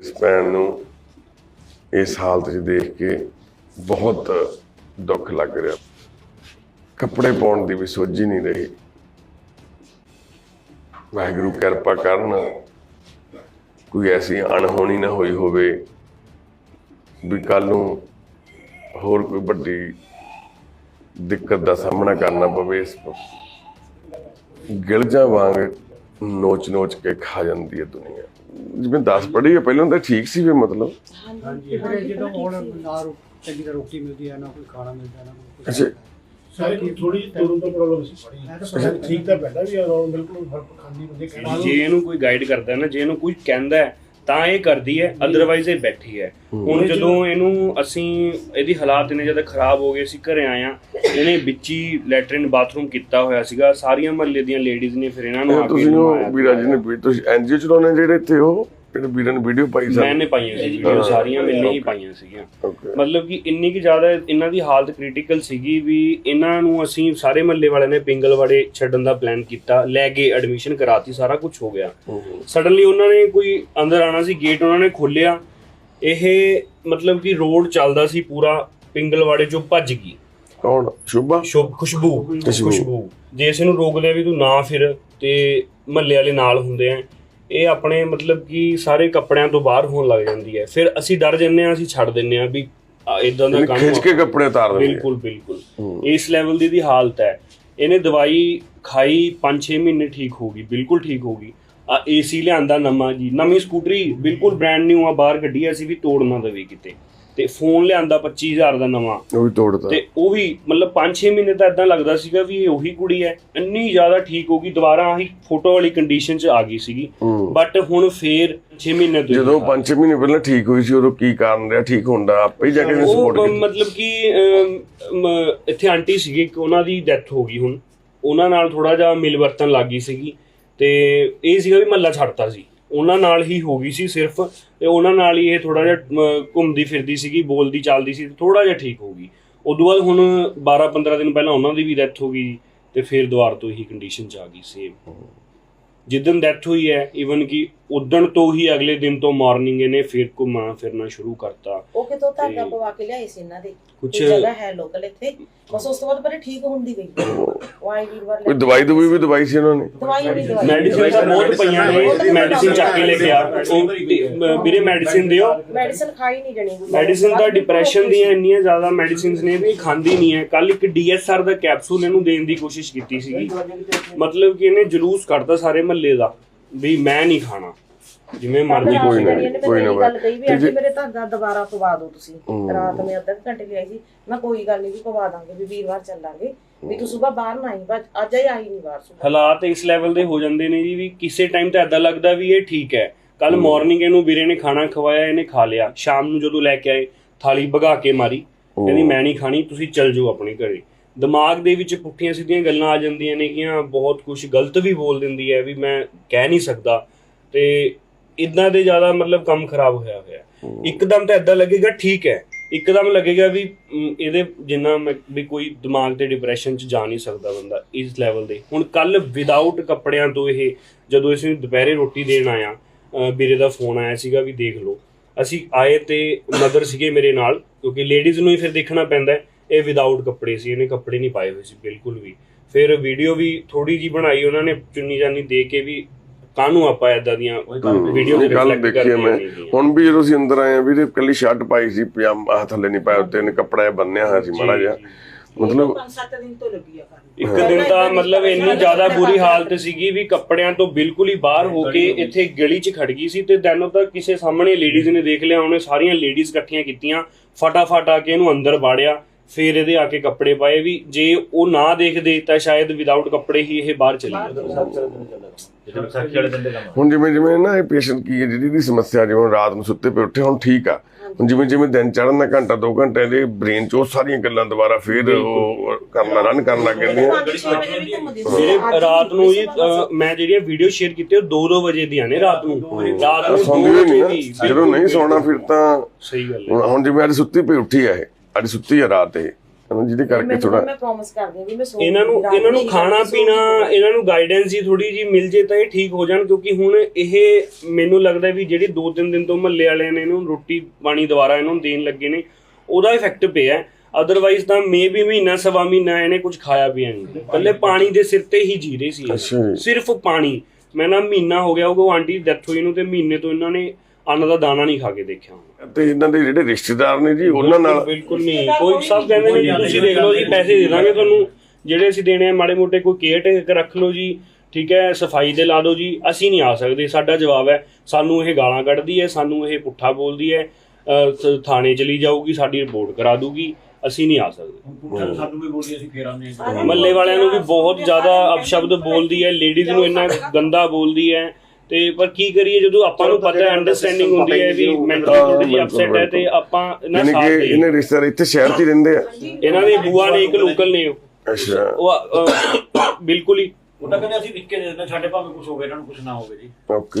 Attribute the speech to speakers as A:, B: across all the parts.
A: ਇਸ ਭੈਣ ਨੂੰ ਇਸ ਹਾਲਤ 'ਚ ਦੇਖ ਕੇ ਬਹੁਤ ਦੁੱਖ ਲੱਗ ਰਿਹਾ। ਕੱਪੜੇ ਪਾਉਣ ਦੀ ਵੀ ਸੋਝੀ ਨਹੀਂ ਰਹੀ। ਵਾਹਿਗੁਰੂ ਕਿਰਪਾ ਕਰਨ, ਕੋਈ ਐਸੀ ਅਣਹੋਣੀ ਨਾ ਹੋਈ ਹੋਵੇ ਵੀ ਕੱਲ ਨੂੰ ਹੋਰ ਕੋਈ ਵੱਡੀ ਦਿੱਕਤ ਦਾ ਸਾਹਮਣਾ ਕਰਨਾ ਪਵੇ ਇਸ ਗਿਲਜਾਂ ਵਾਂਗ ਨੋਚ ਨੋਚ ਕੇ ਖਾ ਜਾਂਦੀ ਹੈ ਦੁਨੀਆ। ਜਿਵੇਂ 10 ਪੜ੍ਹੀ ਹੈ ਪਹਿਲਾਂ ਤਾਂ ਠੀਕ ਸੀ ਵੀ ਮਤਲਬ।
B: ਹਾਂਜੀ ਫਿਰ ਜਦੋਂ ਹੁਣ ਨਾ ਰੋ- ਚੰਗੀ ਤਰ੍ਹਾਂ ਰੋਟੀ ਮਿਲਦੀ ਹੈ ਨਾ ਕੋਈ ਖਾਣਾ ਮਿਲਦਾ ਨਾ ਕੋਈ ਕੁਛ
A: ਅੱਛਾ।
C: ਸਾਰੇ ਥੋੜੀ ਜਿਹੀ ਤੁਰਨ ਤੋਂ ਪ੍ਰੋਬਲਮ ਸੀ। ਪੜੀ ਠੀਕ ਤਾਂ ਪਹਿਲਾਂ ਵੀ ਔਰ ਬਿਲਕੁਲ ਹਰ ਖਾਂਦੀ ਬੰਦੇ ਕਹਿਣਾ
D: ਜੇ ਇਹਨੂੰ ਕੋਈ ਗਾਈਡ ਕਰਦਾ ਹੈ ਨਾ ਜੇ ਇਹਨੂੰ ਕੋਈ ਕਹਿੰਦਾ ਹੈ, ਤਾਂ ਇਹ ਕਰਦੀ ਹੈ ਅਦਰਵਾਈਜ਼ ਇਹ ਬੈਠੀ ਹੈ। ਹੁਣ ਜਦੋਂ ਇਹਨੂੰ ਅਸੀਂ ਇਹਦੀ ਹਾਲਾਤ ਇੰਨੇ ਜ਼ਿਆਦਾ ਖਰਾਬ ਹੋ ਗਏ ਸੀ ਘਰੇ ਆਇਆ ਇਹਨੇ ਵਿੱਚ ਹੀ ਲੈਟਰਿਨ ਬਾਥਰੂਮ ਕੀਤਾ ਹੋਇਆ ਸੀਗਾ ਸਾਰੀਆਂ ਮਹੱਲੇ ਦੀਆਂ ਲੇਡੀਜ਼ ਨੇ ਫਿਰ ਇਹਨਾਂ ਨੂੰ ਆ ਕੇ
A: ਤੁਸੀਂ। ਉਹ ਵੀਰਾ ਜੀ ਨੇ ਵੀ- ਤੁਸੀਂ ਐਨਜੀਓ ਚਲਾਉਣੇ ਜਿਹੜੇ ਇੱਥੇ ਉਹ? ਜਿਹੜੇ ਵੀਰਾਂ ਨੇ ਵੀਡੀਓ ਪਾਈ ਸਨ
D: ਮੈਨੇ ਪਾਈਆਂ ਸੀ ਵੀਡੀਓ ਸਾਰੀਆਂ ਮੈਨੇ ਹੀ ਪਾਈਆਂ ਸੀਗੀਆਂ. ਮਤਲਬ ਕਿ ਇੰਨੀ ਕਿ ਜ਼ਿਆਦਾ ਇਹਨਾਂ ਦੀ ਹਾਲਤ ਕ੍ਰਿਟੀਕਲ ਸੀਗੀ ਵੀ ਇਹਨਾਂ ਨੂੰ ਅਸੀਂ ਸਾਰੇ ਮਹੱਲੇ ਵਾਲਿਆਂ ਨੇ ਪਿੰਗਲਵਾੜੇ ਛੱਡਣ ਦਾ ਪਲਾਨ ਕੀਤਾ ਲੈ ਕੇ ਐਡਮਿਸ਼ਨ ਕਰਾਤੀ ਸਾਰਾ ਕੁਝ ਹੋ ਗਿਆ। ਸਡਨਲੀ ਉਹਨਾਂ ਨੇ ਕੋਈ ਅੰਦਰ ਆਣਾ ਸੀ ਗੇਟ ਉਹਨਾਂ ਨੇ ਖੋਲਿਆ ਇਹ ਮਤਲਬ ਕਿ ਰੋਡ ਚੱਲਦਾ ਸੀ ਪੂਰਾ ਪਿੰਗਲਵਾੜੇ ਚੋਂ ਭੱਜ ਗਈ।
A: ਕੌਣ? ਸ਼ੁਭਾ?
D: ਸ਼ੁਭ ਖੁਸ਼ਬੂ। ਖੁਸ਼ਬੂ। ਜੇ ਇਸ ਨੂੰ ਰੋਕ ਲਿਆ ਵੀ ਤੂੰ ਨਾ ਫਿਰ ਤੇ ਮਹੱਲੇ ਵਾਲੇ ਨਾਲ ਹੁੰਦੇ ਆ। ਇਹ ਆਪਣੇ ਮਤਲਬ ਕਿ ਸਾਰੇ ਕੱਪੜਿਆਂ ਤੋਂ ਬਾਹਰ ਹੋਣ ਲੱਗ ਜਾਂਦੀ ਹੈ। ਫਿਰ ਅਸੀਂ ਡਰ ਜੰਨੇ ਆ ਅਸੀਂ ਛੱਡ ਦਿੰਨੇ ਆ ਵੀ ਇਦਾਂ ਦਾ ਕੰਮ
A: ਖਿੱਚ ਕੇ ਕੱਪੜੇ ਉਤਾਰ ਦਿੰਦੇ
D: ਬਿਲਕੁਲ ਬਿਲਕੁਲ। ਇਸ ਲੈਵਲ ਦੀ ਦੀ ਹਾਲਤ ਹੈ। ਇਹਨੇ ਦਵਾਈ ਖਾਈ 5-6 ਮਹੀਨੇ ਠੀਕ ਹੋ ਗਈ ਬਿਲਕੁਲ ਠੀਕ ਹੋ ਗਈ। ਆ ਏਸੀ ਲਿਆਂਦਾ ਨਵਾਂ ਜੀ। ਨਵੀਂ ਸਕੂਟਰੀ ਬਿਲਕੁਲ ਬ੍ਰਾਂਡ ਨਿਊ ਆ ਬਾਹਰ ਕੱਢੀ ਅਸੀਂ ਵੀ ਤੋੜ ਨਾ ਦੇਵੇ ਕਿਤੇ। ਤੇ ਫੋਨ ਲਿਆਂਦਾ 25000 ਦਾ ਨਵਾਂ।
A: ਉਹ ਵੀ ਤੋੜਦਾ
D: ਤੇ ਉਹ ਵੀ ਮਤਲਬ 5-6 ਮਹੀਨੇ ਤਾਂ ਇਦਾਂ ਲੱਗਦਾ ਸੀਗਾ ਵੀ ਇਹ ਉਹੀ ਕੁੜੀ ਹੈ। ਇੰਨੀ ਜ਼ਿਆਦਾ ਠੀਕ ਹੋ ਗਈ ਦੁਬਾਰਾ ਆਹੀ ਫੋਟੋ ਵਾਲੀ ਕੰਡੀਸ਼ਨ 'ਚ ਆ ਗਈ ਸੀਗੀ। ਬਟ ਹੁਣ ਫੇਰ 6 ਮਹੀਨੇ ਤੋਂ
A: ਜਦੋਂ 5 ਮਹੀਨੇ ਪਹਿਲਾਂ ਠੀਕ ਹੋਈ ਸੀ ਉਦੋਂ ਕੀ ਕਾਰਨ ਰਿਹਾ? ਠੀਕ ਹੋਣ ਦਾ ਆਪੇ ਹੀ ਜਾ ਕੇ ਸਪੋਰਟ ਕੀਤੀ।
D: ਮਤਲਬ ਕਿ ਇੱਥੇ ਆਂਟੀ ਸੀਗੀ ਇੱਕ ਉਹਨਾਂ ਦੀ ਡੈਥ ਹੋ ਗਈ ਹੁਣ। ਉਹਨਾਂ ਨਾਲ ਥੋੜਾ ਜਿਹਾ ਮਿਲ ਵਰਤਨ ਲੱਗ ਗਈ ਸੀਗੀ। ਤੇ ਇਹ ਸੀਗਾ ਵੀ ਮੱਲਾ ਛੱਡਤਾ ਸੀ। ਉਹਨਾਂ ਨਾਲ ਹੀ ਹੋ ਗਈ ਸੀ ਸਿਰਫ ਤੇ ਉਹਨਾਂ ਨਾਲ ਹੀ ਇਹ ਥੋੜਾ ਜਿਹਾ ਘੁੰਮਦੀ ਫਿਰਦੀ ਸੀਗੀ, ਬੋਲਦੀ ਚੱਲਦੀ ਸੀ ਥੋੜਾ ਜਿਹਾ ਠੀਕ ਹੋ ਗਈ। ਉਦੋਂ ਬਾਅਦ ਹੁਣ 12 15 ਦਿਨ ਪਹਿਲਾਂ ਉਹਨਾਂ ਦੀ ਵੀ ਡੈਥ ਹੋ ਗਈ ਤੇ ਫਿਰ ਦੁਬਾਰ ਤੋਂ ਹੀ ਕੰਡੀਸ਼ਨ ਚ ਆ ਗਈ ਸੇਮ ਜਿੱਦਣ ਡੈਥ ਹੋਈ ਹੈ ਈਵਨ ਕਿ ਉਦਣ ਤੋਂ ਹੀ ਅਗਲੇ ਦਿਨ ਤੋਂ ਮਾਰਨਿੰਗ ਇਹਨੇ ਫਿਰ ਘੁੰਮਣਾ ਫਿਰਨਾ ਸ਼ੁਰੂ ਕਰਤਾ।
E: ਉਹ ਕਿਤੋਂ ਧਾਗਾ ਪਵਾ ਕੇ ਲਿਆਏ ਸੀ ਇਹਨਾਂ ਦੇ। ਕੁਝ ਜਗ੍ਹਾ ਹੈ ਲੋਕਲ ਇੱਥੇ? ਬਸ ਉਸ ਤੋਂ ਬਾਅਦ ਪਰ ਠੀਕ ਹੁੰਦੀ ਗਈ। ਉਹ ਆਈ ਵੀਰਵਾਰ
A: ਕੋਈ ਦਵਾਈ ਦਵਾਈ ਵੀ ਦਵਾਈ ਸੀ ਉਹਨਾਂ ਨੇ?
E: ਦਵਾਈ ਨਹੀਂ ਦਵਾਈ।
D: ਮੈਡੀਸਿਨ ਤਾਂ ਬਹੁਤ ਪਈਆਂ ਨੇ ਮੈਡੀਸਿਨ ਚੱਕ ਕੇ ਲੈ ਕੇ ਆ। ਵੀਰੇ ਮੈਡੀਸਿਨ ਦਿਓ।
E: ਮੈਡੀਸਨ ਖਾਈ ਨਹੀਂ ਜਣੀ
D: ਮੈਡੀਸਿਨ ਦਾ ਡਿਪਰੈਸ਼ਨ ਦੀਆਂ ਇੰਨੀਆਂ ਜ਼ਿਆਦਾ ਮੈਡੀਸਿਨਸ ਨੇ ਵੀ ਖਾਂਦੀ ਨਹੀਂ ਹੈ। ਕੱਲ ਇੱਕ ਡੀਐਸਆਰ ਦਾ ਕੈਪਸੂਲ ਇਹਨੂੰ ਦੇਣ ਦੀ ਕੋਸ਼ਿਸ਼ ਕੀਤੀ ਸੀਗੀ। ਮਤਲਬ ਕਿ ਇਹਨੇ ਜਲੂਸ ਕੱਢਤਾ ਸਾਰੇ ਮਹੱਲੇ ਦਾ। ਵੀ ਮੈਂ ਨਹੀਂ ਖਾਣਾ। ਜਿਵੇਂ ਮਰਜ਼ੀ
A: ਕੋਈ ਨਾ, ਕੋਈ ਨਾ
E: ਗੱਲ ਕਹੀ ਵੀ
A: ਤੇ
E: ਆਂਟੀ
A: ਜੇ-
E: ਮੇਰੇ ਧਾਗਾ ਦੁਬਾਰਾ ਪਵਾ ਦਿਓ ਤੁਸੀਂ। ਰਾਤ ਮੈਂ ਅੱਧਾ ਘੰਟੇ ਲਈ ਆਈ ਸੀ। ਮੈਂ ਕੋਈ ਗੱਲ ਨਹੀਂ ਵੀ ਪਵਾ ਦਾਂਗੇ ਵੀ ਵੀਰਵਾਰ ਚੱਲਾਂਗੇ। ਵੀ ਤੂੰ ਸਵੇਰ ਬਾਹਰ ਨਾ ਆਈ ਬਸ ਅੱਜ ਹੀ ਆਈ ਨਹੀਂ ਬਾਹਰ ਸੁਬਾ
D: ਹਾਲਾਤ ਇਸ ਲੈਵਲ ਦੇ ਹੋ ਜਾਂਦੇ ਨੇ ਜੀ ਵੀ ਕਿਸੇ ਟਾਈਮ ਤਾਂ ਐਦਾਂ ਲੱਗਦਾ ਵੀ ਇਹ ਠੀਕ ਹੈ। ਕੱਲ ਮਾਰਨਿੰਗ ਇਹਨੂੰ ਵੀਰੇ ਨੇ ਖਾਣਾ ਖਵਾਇਆ ਇਹਨੇ ਖਾ ਲਿਆ। ਸ਼ਾਮ ਨੂੰ ਜਦੋਂ ਲੈ ਕੇ ਆਏ ਥਾਲੀ ਭਗਾ ਕੇ ਮਾਰੀ। ਕਹਿੰਦੀ ਮੈਂ ਨਹੀਂ ਖਾਣੀ ਤੁਸੀਂ ਚੱਲ ਜਾਓ ਆਪਣੇ ਘਰੇ। ਦਿਮਾਗ ਦੇ ਵਿੱਚ ਪੁੱਠੀਆਂ ਸਿੱਧੀਆਂ ਗੱਲਾਂ ਆ ਜਾਂਦੀਆਂ ਨੇ ਕਿ ਬਹੁਤ ਕੁਝ ਗਲਤ ਵੀ ਬੋਲ ਦਿੰਦੀ ਹੈ ਵੀ ਮੈਂ ਕਹਿ ਨਹੀਂ ਸਕਦਾ। ਤੇ ਇਦਾਂ ਦੇ ਜ਼ਿਆਦਾ ਮਤਲਬ ਕੰਮ ਖਰਾਬ ਹੋਇਆ ਹੋਇਆ। ਇੱਕਦਮ ਤਾਂ ਐਦਾਂ ਲੱਗੇਗਾ ਠੀਕ ਹੈ। ਇੱਕਦਮ ਲੱਗੇਗਾ ਵੀ ਇਹਦੇ ਜਿੰਨਾ ਵੀ ਕੋਈ ਦਿਮਾਗ ਤੇ ਡਿਪਰੈਸ਼ਨ ਚ ਜਾ ਨਹੀਂ ਸਕਦਾ ਬੰਦਾ ਇਸ ਲੈਵਲ ਦੇ। ਹੁਣ ਕੱਲ ਵਿਦਆਊਟ ਕੱਪੜਿਆਂ ਤੋਂ ਇਹ ਜਦੋਂ ਅਸੀਂ ਦੁਪਹਿਰੇ ਰੋਟੀ ਦੇਣ ਆਇਆ ਵੀਰੇ ਦਾ ਫੋਨ ਆਇਆ ਸੀਗਾ ਵੀ ਦੇਖ ਲਓ। ਅਸੀਂ ਆਏ ਤੇ ਮਦਰ ਸੀਗੇ ਮੇਰੇ ਨਾਲ ਕਿਉਂਕਿ ਲੇਡੀਜ਼ ਨੂੰ ਹੀ ਫਿਰ ਦੇਖਣਾ ਪੈਂਦਾ ਹੈ। ਇਹ ਵਿਦਆਊਟ ਕੱਪੜੇ ਸੀ ਇਹਨੇ ਕੱਪੜੇ ਨਹੀਂ ਪਾਏ ਹੋਏ ਸੀ ਬਿਲਕੁਲ ਵੀ। ਫਿਰ ਵੀਡੀਓ ਵੀ ਥੋੜੀ ਜੀ ਬਣਾਈ ਉਹਨਾਂ ਨੇ ਚੁੰਨੀ ਜਾਨੀ ਦੇ ਕੇ ਵੀ ਕਾਹਨੂੰ ਆਪਾਂ ਏਦਾਂ ਦੀਆਂ ਵੀਡੀਓ
A: ਇਹ ਗੱਲ ਦੇਖੀ ਮੈਂ। ਹੁਣ ਵੀ ਜਦੋਂ ਅਸੀਂ ਅੰਦਰ ਆਏ ਆ ਵੀ ਇਹਦੇ ਕੱਲੀ ਸ਼ਰਟ ਪਾਈ ਸੀ ਪਜਾਮਾ ਥੱਲੇ ਨਹੀਂ ਪਾਇਆ ਉੱਤੇ ਨੇ ਕੱਪੜਾ ਬੰਨਿਆ ਹੋਇਆ ਸੀ ਮਾੜਾ ਜਿਹਾ। ਮਤਲਬ
E: 5-7 ਦਿਨ ਤੋਂ ਲੱਗੀ ਆ ਕਰਨ
D: ਇੱਕ ਦਿਨ ਤਾਂ ਮਤਲਬ ਇੰਨੀ ਜ਼ਿਆਦਾ ਬੁਰੀ ਹਾਲਤ ਸੀਗੀ ਵੀ ਕੱਪੜਿਆਂ ਤੋਂ ਬਿਲਕੁਲ ਹੀ ਬਾਹਰ ਹੋ ਕੇ ਇੱਥੇ ਗਲੀ 'ਚ ਖੜ ਗਈ ਸੀ ਤੇ ਦੈਨੋ ਤਾਂ ਕਿਸੇ ਸਾਹਮਣੇ ਲੇਡੀਜ਼ ਨੇ ਦੇਖ ਲਿਆ ਉਹਨੇ ਸਾਰੀਆਂ ਲੇਡੀਜ਼ ਇਕੱਠੀਆਂ ਕੀਤੀਆਂ ਫਟਾਫਟ ਆ ਕੇ ਇਹਨੂੰ ਅੰਦਰ ਵਾੜਿਆ ਫਿਰ ਇਹਦੇ ਆ ਕੇ ਕੱਪੜੇ ਪਾਏ ਵੀ ਜੇ ਉਹ ਨਾ ਦੇਖਦੇ ਤਾਂ ਸ਼ਾਇਦ ਵਿਦਆਊਟ ਕੱਪੜੇ ਹੀ ਇਹ ਬਾਹਰ ਚਲੀ ਜਾਂਦਾ।
A: ਹੁਣ ਜਿਵੇਂ ਜਿਵੇਂ ਨਾ ਇਹ ਪੇਸ਼ੈਂਟ ਕੀ ਹੈ ਜਿਹਦੀ ਦੀ ਸਮੱਸਿਆ ਜਿਵੇਂ ਰਾਤ ਨੂੰ ਸੁੱਤੇ ਪਏ ਉੱਠੇ ਹੁਣ ਠੀਕ ਆ। ਹੁਣ ਜਿਵੇਂ ਜਿਵੇਂ ਦਿਨ ਚੜ੍ਹਨ ਦਾ ਘੰਟਾ ਦੋ ਘੰਟੇ ਦੇ ਬ੍ਰੇਨ 'ਚ ਉਹ ਸਾਰੀਆਂ ਗੱਲਾਂ ਦੁਬਾਰਾ ਫੇਰ ਉਹ ਕਰਨਾ ਰਨ ਕਰਨ ਲੱਗ ਜਾਂਦੀਆਂ।
E: 5-6 ਵਜੇ ਵੀ ਘੁੰਮਦੀ ਸੀ
D: ਮੇਰੇ ਰਾਤ ਨੂੰ ਅ, ਮੈਂ ਜਿਹੜੀਆਂ ਵੀਡੀਓ ਸ਼ੇਅਰ ਕੀਤੀਆਂ 2-2 ਵਜੇ ਦੀਆਂ ਨੇ ਰਾਤ ਨੂੰ। ਰਾਤ ਨੂੰ
A: ਸੌਂਦੀ
D: 2
A: ਨਹੀਂ ਜਦੋਂ ਨਹੀਂ ਸੌਣਾ ਫਿਰ ਤਾਂ
D: ਸਹੀ ਗੱਲ ਹੈ।
A: ਹੁਣ ਹੁਣ ਜਿਵੇਂ ਅੱਜ ਸੁੱਤੀ ਪਈ ਉੱਠੀ ਆ ਇਹ। ਅੱਜ ਸੁੱਤੀ ਆ ਰਾਤ ਇਹ। ਜਿਹਦੇ ਕਰਕੇ
E: ਮੈਂ
A: ਥੋੜਾ
E: ਮੈਂ ਪ੍ਰੋਮਿਸ ਕਰਦੀ ਹਾਂ ਵੀ ਮੈਂ ਸੋ
D: ਇਹਨਾਂ ਨੂੰ ਇਹਨਾਂ ਨੂੰ ਖਾਣਾ ਪੀਣਾ ਇਹਨਾਂ ਨੂੰ ਗਾਈਡੈਂਸ ਜੀ ਥੋੜੀ ਜੀ ਮਿਲ ਜੇ ਤਾਂ ਇਹ ਠੀਕ ਹੋ ਜਾਣ ਕਿਉਂਕਿ ਹੁਣ ਇਹ ਮੈਨੂੰ ਲੱਗਦਾ ਵੀ ਜਿਹੜੀ 2-3 ਦਿਨ ਤੋਂ ਮਹੱਲੇ ਵਾਲਿਆਂ ਨੇ ਇਹਨੂੰ ਰੋਟੀ ਪਾਣੀ ਦੁਬਾਰਾ ਇਹਨੂੰ ਦੇਣ ਲੱਗੇ ਨੇ ਉਹਦਾ ਇਫੈਕਟ ਪਿਆ ਅਦਰਵਾਈਜ਼ ਤਾਂ ਮੇ ਵੀ ਮਹੀਨਾ ਸਵਾ ਮਹੀਨਾ ਇਹਨੇ ਕੁਝ ਖਾਇਆ ਪੀਆ ਨਹੀਂ। ਕੱਲੇ ਪਾਣੀ ਦੇ ਸਿਰ ਤੇ ਹੀ ਜੀ ਰਹੇ ਸੀ। ਸਿਰਫ ਪਾਣੀ। ਮੈਂ ਨਾ ਮਹੀਨਾ ਹੋ ਗਿਆ ਉਹ ਆਂਟੀ ਡੈਥ ਹੋਈ ਨੂੰ ਤੇ ਮਹੀਨੇ ਤੋਂ ਇਹਨਾਂ ਨੇ ਅੰਨ ਦਾ ਦਾਣਾ ਨਹੀਂ ਖਾ ਕੇ ਦੇਖਿਆ ਹੁਣ।
A: ਤੇ ਇਹਨਾਂ ਦੇ ਜਿਹੜੇ ਰਿਸ਼ਤੇਦਾਰ ਨੇ ਜੀ ਉਹਨਾਂ ਨਾਲ
D: ਬਿਲਕੁਲ ਨਹੀਂ। ਕੋਈ ਸਭ ਕਹਿੰਦੇ ਨੇ ਜੀ ਤੁਸੀਂ ਦੇਖ ਲਓ ਜੀ ਪੈਸੇ ਦੇ ਦਾਂਗੇ ਤੁਹਾਨੂੰ। ਜਿਹੜੇ ਅਸੀਂ ਦੇਣੇ ਆ ਮਾੜੇ ਮੋਟੇ ਕੋਈ ਕੇਅਰ ਟੇਕਰ ਰੱਖ ਲਓ ਜੀ ਠੀਕ ਹੈ ਸਫ਼ਾਈ ਦੇ ਲਾ ਦਿਓ ਜੀ। ਅਸੀਂ ਨਹੀਂ ਆ ਸਕਦੇ ਸਾਡਾ ਜਵਾਬ ਹੈ ਸਾਨੂੰ ਇਹ ਗਾਲਾਂ ਕੱਢਦੀ ਹੈ ਸਾਨੂੰ ਇਹ ਪੁੱਠਾ ਬੋਲਦੀ ਹੈ ਅਹ, ਥਾਣੇ ਚਲੀ ਜਾਊਗੀ ਸਾਡੀ ਰਿਪੋਰਟ ਕਰਾ ਦੂਗੀ ਅਸੀਂ ਨਹੀਂ ਆ ਸਕਦੇ।
B: ਪੁੱਠਾ ਸਾਨੂੰ ਵੀ ਬੋਲੀ ਅਸੀਂ ਫੇਰ ਆਉਂਦੇ ਹਾਂ।
D: ਮੱਲੇ ਵਾਲਿਆਂ ਨੂੰ ਵੀ ਬਹੁਤ ਜ਼ਿਆਦਾ ਅਪਸ਼ਬਦ ਬੋਲਦੀ ਹੈ ਲੇਡੀਜ਼ ਨੂੰ ਇੰਨਾ ਗੰਦਾ ਬੋਲਦੀ ਹੈ। ਤੇ ਪਰ ਕੀ ਕਰੀਏ ਜਦੋਂ ਆਪਾਂ ਨੂੰ ਪਤਾ ਹੈ ਅੰਡਰਸਟੈਂਡਿੰਗ ਹੁੰਦੀ ਹੈ ਵੀ ਮੈਂਟਲੀ ਥੋੜੀ ਜਿਹੀ ਅਪਸੈਟ ਹੈ ਤੇ ਆਪਾਂ ਇਹਨਾਂ
A: ਯਾਨੀ
D: ਸਾਥ
A: ਕਿ
D: ਦੇਈਏ।
A: ਇਹਨੇ ਰਿਸ਼ਤੇਦਾਰ ਇੱਥੇ ਸ਼ਹਿਰ 'ਚ ਹੀ ਰਹਿੰਦੇ ਆ।
D: ਇਹਨਾਂ ਦੇ ਬੂਆ ਨੇ ਇੱਕ ਲੋਕਲ ਨੇ ਉਹ।
A: ਅੱਛਾ।
D: ਉਹ ਬਿਲਕੁਲ ਹੀ।
B: ਉਹ ਤਾਂ ਕਹਿੰਦੇ ਅਸੀਂ ਲਿਖ ਕੇ ਦੇ ਦਿੰਦੇ ਸਾਡੇ ਭਾਵੇਂ ਕੁਝ ਹੋਵੇ ਇਹਨਾਂ ਨੂੰ ਕੁਝ ਨਾ ਹੋਵੇ ਜੀ।
A: ਓਕੇ।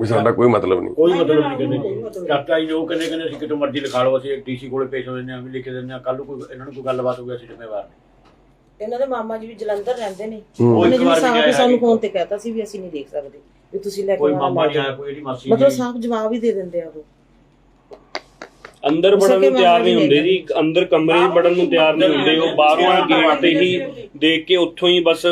A: ਵੀ ਸਾਡਾ ਕੋਈ ਮਤਲਬ ਨਹੀਂ।
C: ਕੋਈ ਮਤਲਬ ਨਹੀਂ ਕਹਿੰਦੇ। ਚਾਚਾ ਜੀ ਜੋ ਕਹਿੰਦੇ ਕਹਿੰਦੇ ਅਸੀਂ ਕਿਤੋਂ ਮਰਜ਼ੀ ਲਿਖਾ ਲਓ ਅਸੀਂ ਡੀਸੀ ਕੋਲੇ ਪੇਸ਼ ਹੋ ਜਾਂਦੇ ਹਾਂ ਵੀ ਲਿਖ ਦਿੰਦੇ ਹਾਂ। ਕੱਲ ਨੂੰ ਕੋਈ ਇਹਨਾਂ ਨੂੰ ਕੋਈ ਗੱਲਬਾਤ ਹੋ ਗਈ ਅਸੀਂ ਜ਼ਿੰਮੇਵਾਰ ਨਹੀਂ।
E: ਇਹਨਾਂ ਦੇ ਮਾਮਾ ਜੀ ਵੀ ਜਲੰਧਰ ਰਹਿੰਦੇ ਨੇ। ਉਹਨੇ
C: ਇੱਕ
E: ਜੀ
C: ਵਾਰ ਵੀ
E: ਸਾਹ
C: ਗਿਆ
E: ਵੀ ਸਾਨੂੰ। ਫੋਨ ਤੇ ਕਹਿਤਾ ਸੀ ਵੀ ਅਸੀਂ ਨਹੀਂ ਦੇਖ ਸਕਦੇ। ਵੀ ਤੁਸੀਂ ਲੈ ਕੇ
C: ਕੋਈ ਮਾਮਾ ਨਹੀਂ ਆਇਆ। ਕੋਈ ਇਹਦੀ ਮਾਸੀ
E: ਮਤਲਬ
C: ਨਹੀਂ
E: ਸਾਫ਼ ਜਵਾਬ ਹੀ ਦੇ ਦਿੰਦੇ ਆ ਉਹ।
D: ਅੰਦਰ ਵੜਨ ਨੂੰ ਤਿਆਰ ਨਹੀਂ ਹੁੰਦੇ
E: ਜੀ।
D: ਅੰਦਰ ਕਮਰੇ 'ਚ ਵੜਨ ਨੂੰ ਤਿਆਰ ਨਹੀਂ ਹੁੰਦੇ ਉਹ ਬਾਹਰੋਂ ਗੇਟ ਤੇ ਹੀ ਦੇਖ ਕੇ ਉੱਥੋਂ ਹੀ ਬਸ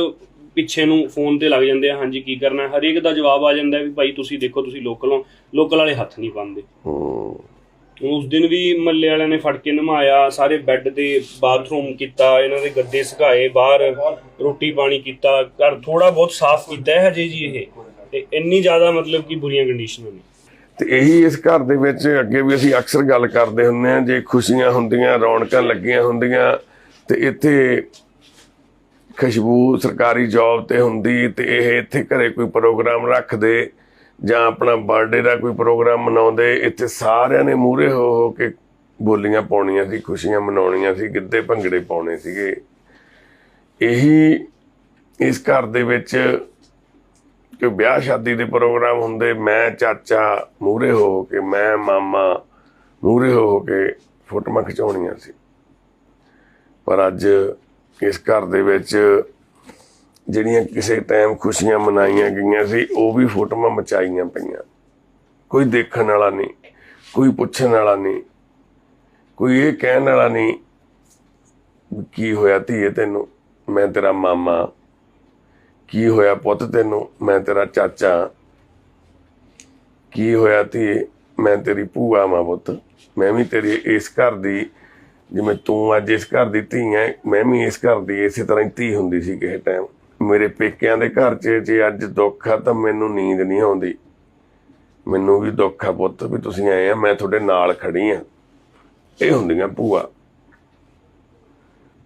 D: ਪਿੱਛੇ ਨੂੰ ਫੋਨ ਤੇ ਲੱਗ ਜਾਂਦੇ ਆ ਹਾਂਜੀ ਕੀ ਕਰਨਾ ਹੈ। ਹਰੇਕ ਦਾ ਜਵਾਬ ਆ ਜਾਂਦਾ ਹੈ ਵੀ ਭਾਈ ਤੁਸੀਂ ਦੇਖੋ ਤੁਸੀਂ ਲੋਕਲ ਹੋ। ਲੋਕਲ ਵਾਲੇ ਹੱਥ ਨਹੀਂ ਪਾਉਂਦੇ।
A: ਹੂੰ।
D: ਉਸ ਦਿਨ ਵੀ ਮੱਲੇ ਵਾਲਿਆਂ ਨੇ ਫੜ ਕੇ ਨਮਾਇਆ ਸਾਰੇ ਬੈੱਡ ਤੇ ਬਾਥਰੂਮ ਕੀਤਾ ਇਹਨਾਂ ਦੇ ਗੱਦੇ ਸੁਕਾਏ ਬਾਹਰ ਰੋਟੀ ਪਾਣੀ ਕੀਤਾ ਘਰ ਥੋੜਾ ਬਹੁਤ ਸਾਫ਼ ਕੀਤਾ ਹੈ ਹਜੇ ਜੀ ਇਹ। ਤੇ ਇੰਨੀ ਜ਼ਿਆਦਾ ਮਤਲਬ ਕਿ ਬੁਰੀਆਂ ਕੰਡੀਸ਼ਨਾਂ ਨੇ
A: ਤੇ ਇਹੀ ਇਸ ਘਰ ਦੇ ਵਿੱਚ ਅੱਗੇ ਵੀ ਅਸੀਂ ਅਕਸਰ ਗੱਲ ਕਰਦੇ ਹੁੰਦੇ ਆ ਜੇ ਖੁਸ਼ੀਆਂ ਹੁੰਦੀਆਂ, ਰੌਣਕਾਂ ਲੱਗੀਆਂ ਹੁੰਦੀਆਂ, ਤੇ ਇੱਥੇ ਖੁਸ਼ਬੂ ਸਰਕਾਰੀ ਜੌਬ ਤੇ ਹੁੰਦੀ, ਤੇ ਇਹ ਇੱਥੇ ਘਰੇ ਕੋਈ ਪ੍ਰੋਗਰਾਮ ਰੱਖਦੇ ਜਾਂ ਆਪਣਾ ਬਰਥਡੇ ਦਾ ਕੋਈ ਪ੍ਰੋਗਰਾਮ ਮਨਾਉਂਦੇ, ਇੱਥੇ ਸਾਰਿਆਂ ਨੇ ਮੂਹਰੇ ਹੋ ਹੋ ਕੇ ਬੋਲੀਆਂ ਪਾਉਣੀਆਂ ਸੀ, ਖੁਸ਼ੀਆਂ ਮਨਾਉਣੀਆਂ ਸੀ, ਗਿੱਧੇ ਭੰਗੜੇ ਪਾਉਣੇ ਸੀਗੇ। ਇਹੀ ਇਸ ਘਰ ਦੇ ਵਿੱਚ ਕਿ ਵਿਆਹ ਸ਼ਾਦੀ ਦੇ ਪ੍ਰੋਗਰਾਮ ਹੁੰਦੇ, ਮੈਂ ਚਾਚਾ ਮੂਹਰੇ ਹੋ ਕੇ, ਮੈਂ ਮਾਮਾ ਮੂਹਰੇ ਹੋ ਕੇ ਫੋਟੋਆਂ ਖਿਚਾਉਣੀਆਂ ਸੀ। ਪਰ ਅੱਜ ਇਸ ਘਰ ਦੇ ਵਿੱਚ ਜਿਹੜੀਆਂ ਕਿਸੇ ਟਾਈਮ ਖੁਸ਼ੀਆਂ ਮਨਾਈਆਂ ਗਈਆਂ ਸੀ, ਉਹ ਵੀ ਫੋਟੋਆਂ ਮਚਾਈਆਂ ਪਈਆਂ। ਕੋਈ ਦੇਖਣ ਵਾਲਾ ਨਹੀਂ, ਕੋਈ ਪੁੱਛਣ ਵਾਲਾ ਨਹੀਂ, ਕੋਈ ਇਹ ਕਹਿਣ ਵਾਲਾ ਨਹੀਂ ਵੀ ਕੀ ਹੋਇਆ ਧੀਏ ਤੈਨੂੰ? ਮੈਂ ਤੇਰਾ ਮਾਮਾ ਕੀ ਹੋਇਆ ਪੁੱਤ ਤੈਨੂੰ? ਮੈਂ ਤੇਰਾ ਚਾਚਾ ਕੀ ਹੋਇਆ ਧੀਏ ਮੈਂ ਤੇਰੀ ਭੂਆ ਮਾਂ ਪੁੱਤ। ਮੈਂ ਵੀ ਤੇਰੀ ਇਸ ਘਰ ਦੀ, ਜਿਵੇਂ ਤੂੰ ਅੱਜ ਇਸ ਘਰ ਦੀ ਧੀ ਹੈ, ਮੈਂ ਵੀ ਇਸ ਘਰ ਦੀ, ਇਸੇ ਤਰ੍ਹਾਂ ਹੀ ਧੀ ਹੁੰਦੀ ਸੀ ਕਿਸੇ ਟਾਈਮ ਮੇਰੇ ਪੇਕਿਆਂ ਦੇ ਘਰ 'ਚ ਜੇ ਅੱਜ ਦੁੱਖ ਆ ਤਾਂ ਮੈਨੂੰ ਨੀਂਦ ਨਹੀਂ ਆਉਂਦੀ। ਮੈਨੂੰ ਵੀ ਦੁੱਖ ਆ ਪੁੱਤ ਵੀ ਤੁਸੀਂ ਆਏ ਆ, ਮੈਂ ਤੁਹਾਡੇ ਨਾਲ ਖੜੀ ਆ। ਇਹ ਹੁੰਦੀਆਂ ਭੂਆ।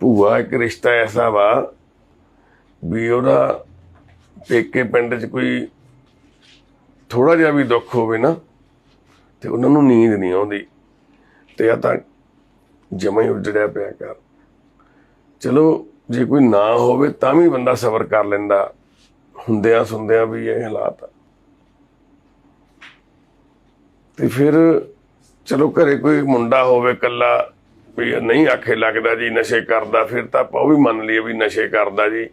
A: ਭੂਆ ਇੱਕ ਰਿਸ਼ਤਾ ਐਸਾ ਵਾ ਵੀ ਉਹਦਾ ਪੇਕੇ ਪਿੰਡ 'ਚ ਕੋਈ ਥੋੜਾ ਜਿਹਾ ਵੀ ਦੁੱਖ ਹੋਵੇ ਨਾ, ਤੇ ਉਹਨਾਂ ਨੂੰ ਨੀਂਦ ਨਹੀਂ ਆਉਂਦੀ। ਤੇ ਆ ਤਾਂ ਜਮਾ ਹੀ ਉੱਜੜਿਆ ਪਿਆ ਕਰ ਚਲੋ, ਜੇ ਕੋਈ ਨਾ ਹੋਵੇ ਤਾਂ ਵੀ ਬੰਦਾ ਸਬਰ ਕਰ ਲੈਂਦਾ। ਹੁੰਦਿਆਂ ਸੁਣਦਿਆਂ ਵੀ ਇਹ ਹਾਲਾਤ ਆ। ਤੇ ਫਿਰ ਚਲੋ ਘਰੇ ਕੋਈ ਮੁੰਡਾ ਹੋਵੇ ਕੱਲਾ ਵੀ ਨਹੀਂ ਆਖੇ ਲੱਗਦਾ ਜੀ ਨਸ਼ੇ ਕਰਦਾ, ਫਿਰ ਤਾਂ ਆਪਾਂ ਉਹ ਵੀ ਮੰਨ ਲਈਏ ਵੀ ਨਸ਼ੇ ਕਰਦਾ ਜੀ।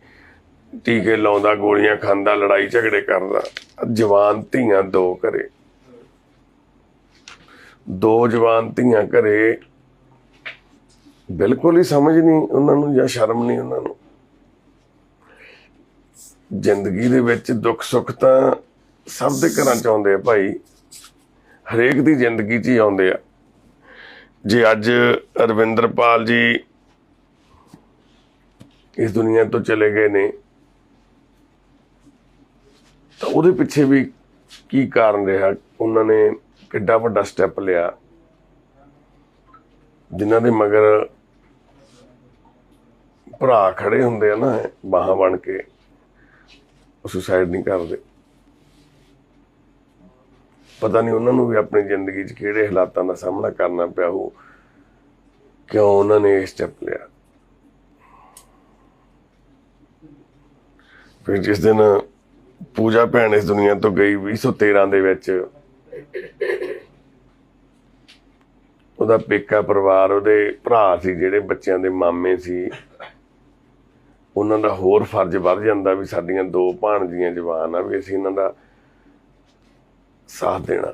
A: ਟੀਕੇ ਲਾਉਂਦਾ, ਗੋਲੀਆਂ ਖਾਂਦਾ, ਲੜਾਈ ਝਗੜੇ ਕਰਦਾ। ਜਵਾਨ ਧੀਆਂ ਦੋ ਘਰੇ। ਦੋ ਜਵਾਨ ਧੀਆਂ ਘਰੇ। ਬਿਲਕੁਲ ਹੀ ਸਮਝ ਨਹੀਂ ਉਹਨਾਂ ਨੂੰ ਜਾਂ ਸ਼ਰਮ ਨਹੀਂ ਉਹਨਾਂ ਨੂੰ। ਜ਼ਿੰਦਗੀ ਦੇ ਵਿੱਚ ਦੁੱਖ ਸੁੱਖ ਤਾਂ ਸਭ ਦੇ ਘਰਾਂ ਚ ਆਉਂਦੇ ਆ ਭਾਈ। ਹਰੇਕ ਦੀ ਜ਼ਿੰਦਗੀ 'ਚ ਹੀ ਆਉਂਦੇ ਆ। ਜੇ ਅੱਜ ਅਰਵਿੰਦਰਪਾਲ ਜੀ ਇਸ ਦੁਨੀਆ ਤੋਂ ਚਲੇ ਗਏ ਨੇ ਤਾਂ ਉਹਦੇ ਪਿੱਛੇ ਵੀ ਕੀ ਕਾਰਨ ਰਿਹਾ? ਉਹਨਾਂ ਨੇ ਕਿੱਡਾ ਵੱਡਾ ਸਟੈਪ ਲਿਆ। ਜਿਨ੍ਹਾਂ ਦੇ ਮਗਰ ਭਰਾ ਖੜੇ ਹੁੰਦੇ ਆ ਨਾ ਬਾਹਾਂ ਬਣ ਕੇ, ਉਹ ਸੁਸਾਈਡ ਨਹੀਂ ਕਰਦੇ। ਪਤਾ ਨਹੀਂ ਉਹਨਾਂ ਨੂੰ ਵੀ ਆਪਣੀ ਜ਼ਿੰਦਗੀ 'ਚ ਕਿਹੜੇ ਹਾਲਾਤਾਂ ਦਾ ਸਾਹਮਣਾ ਕਰਨਾ ਪਿਆ ਹੋ ਕਿਉਂ ਉਹਨਾਂ ਨੇ ਇਹ ਸਟੈਪ ਲਿਆ? ਫਿਰ ਜਿਸ ਦਿਨ ਪੂਜਾ ਭੈਣ ਇਸ ਦੁਨੀਆ ਤੋਂ ਗਈ 2013 ਦੇ ਵਿੱਚ। ਉਹਦਾ ਪੇਕਾ ਪਰਿਵਾਰ, ਉਹਦੇ ਭਰਾ ਸੀ, ਜਿਹੜੇ ਬੱਚਿਆਂ ਦੇ ਮਾਮੇ ਸੀ। ਉਹਨਾਂ ਦਾ ਹੋਰ ਫਰਜ਼ ਵੱਧ ਜਾਂਦਾ ਵੀ ਸਾਡੀਆਂ ਦੋ ਭਾਣਜੀਆਂ ਜਵਾਨ ਆ, ਵੀ ਅਸੀਂ ਇਹਨਾਂ ਦਾ ਸਾਥ ਦੇਣਾ।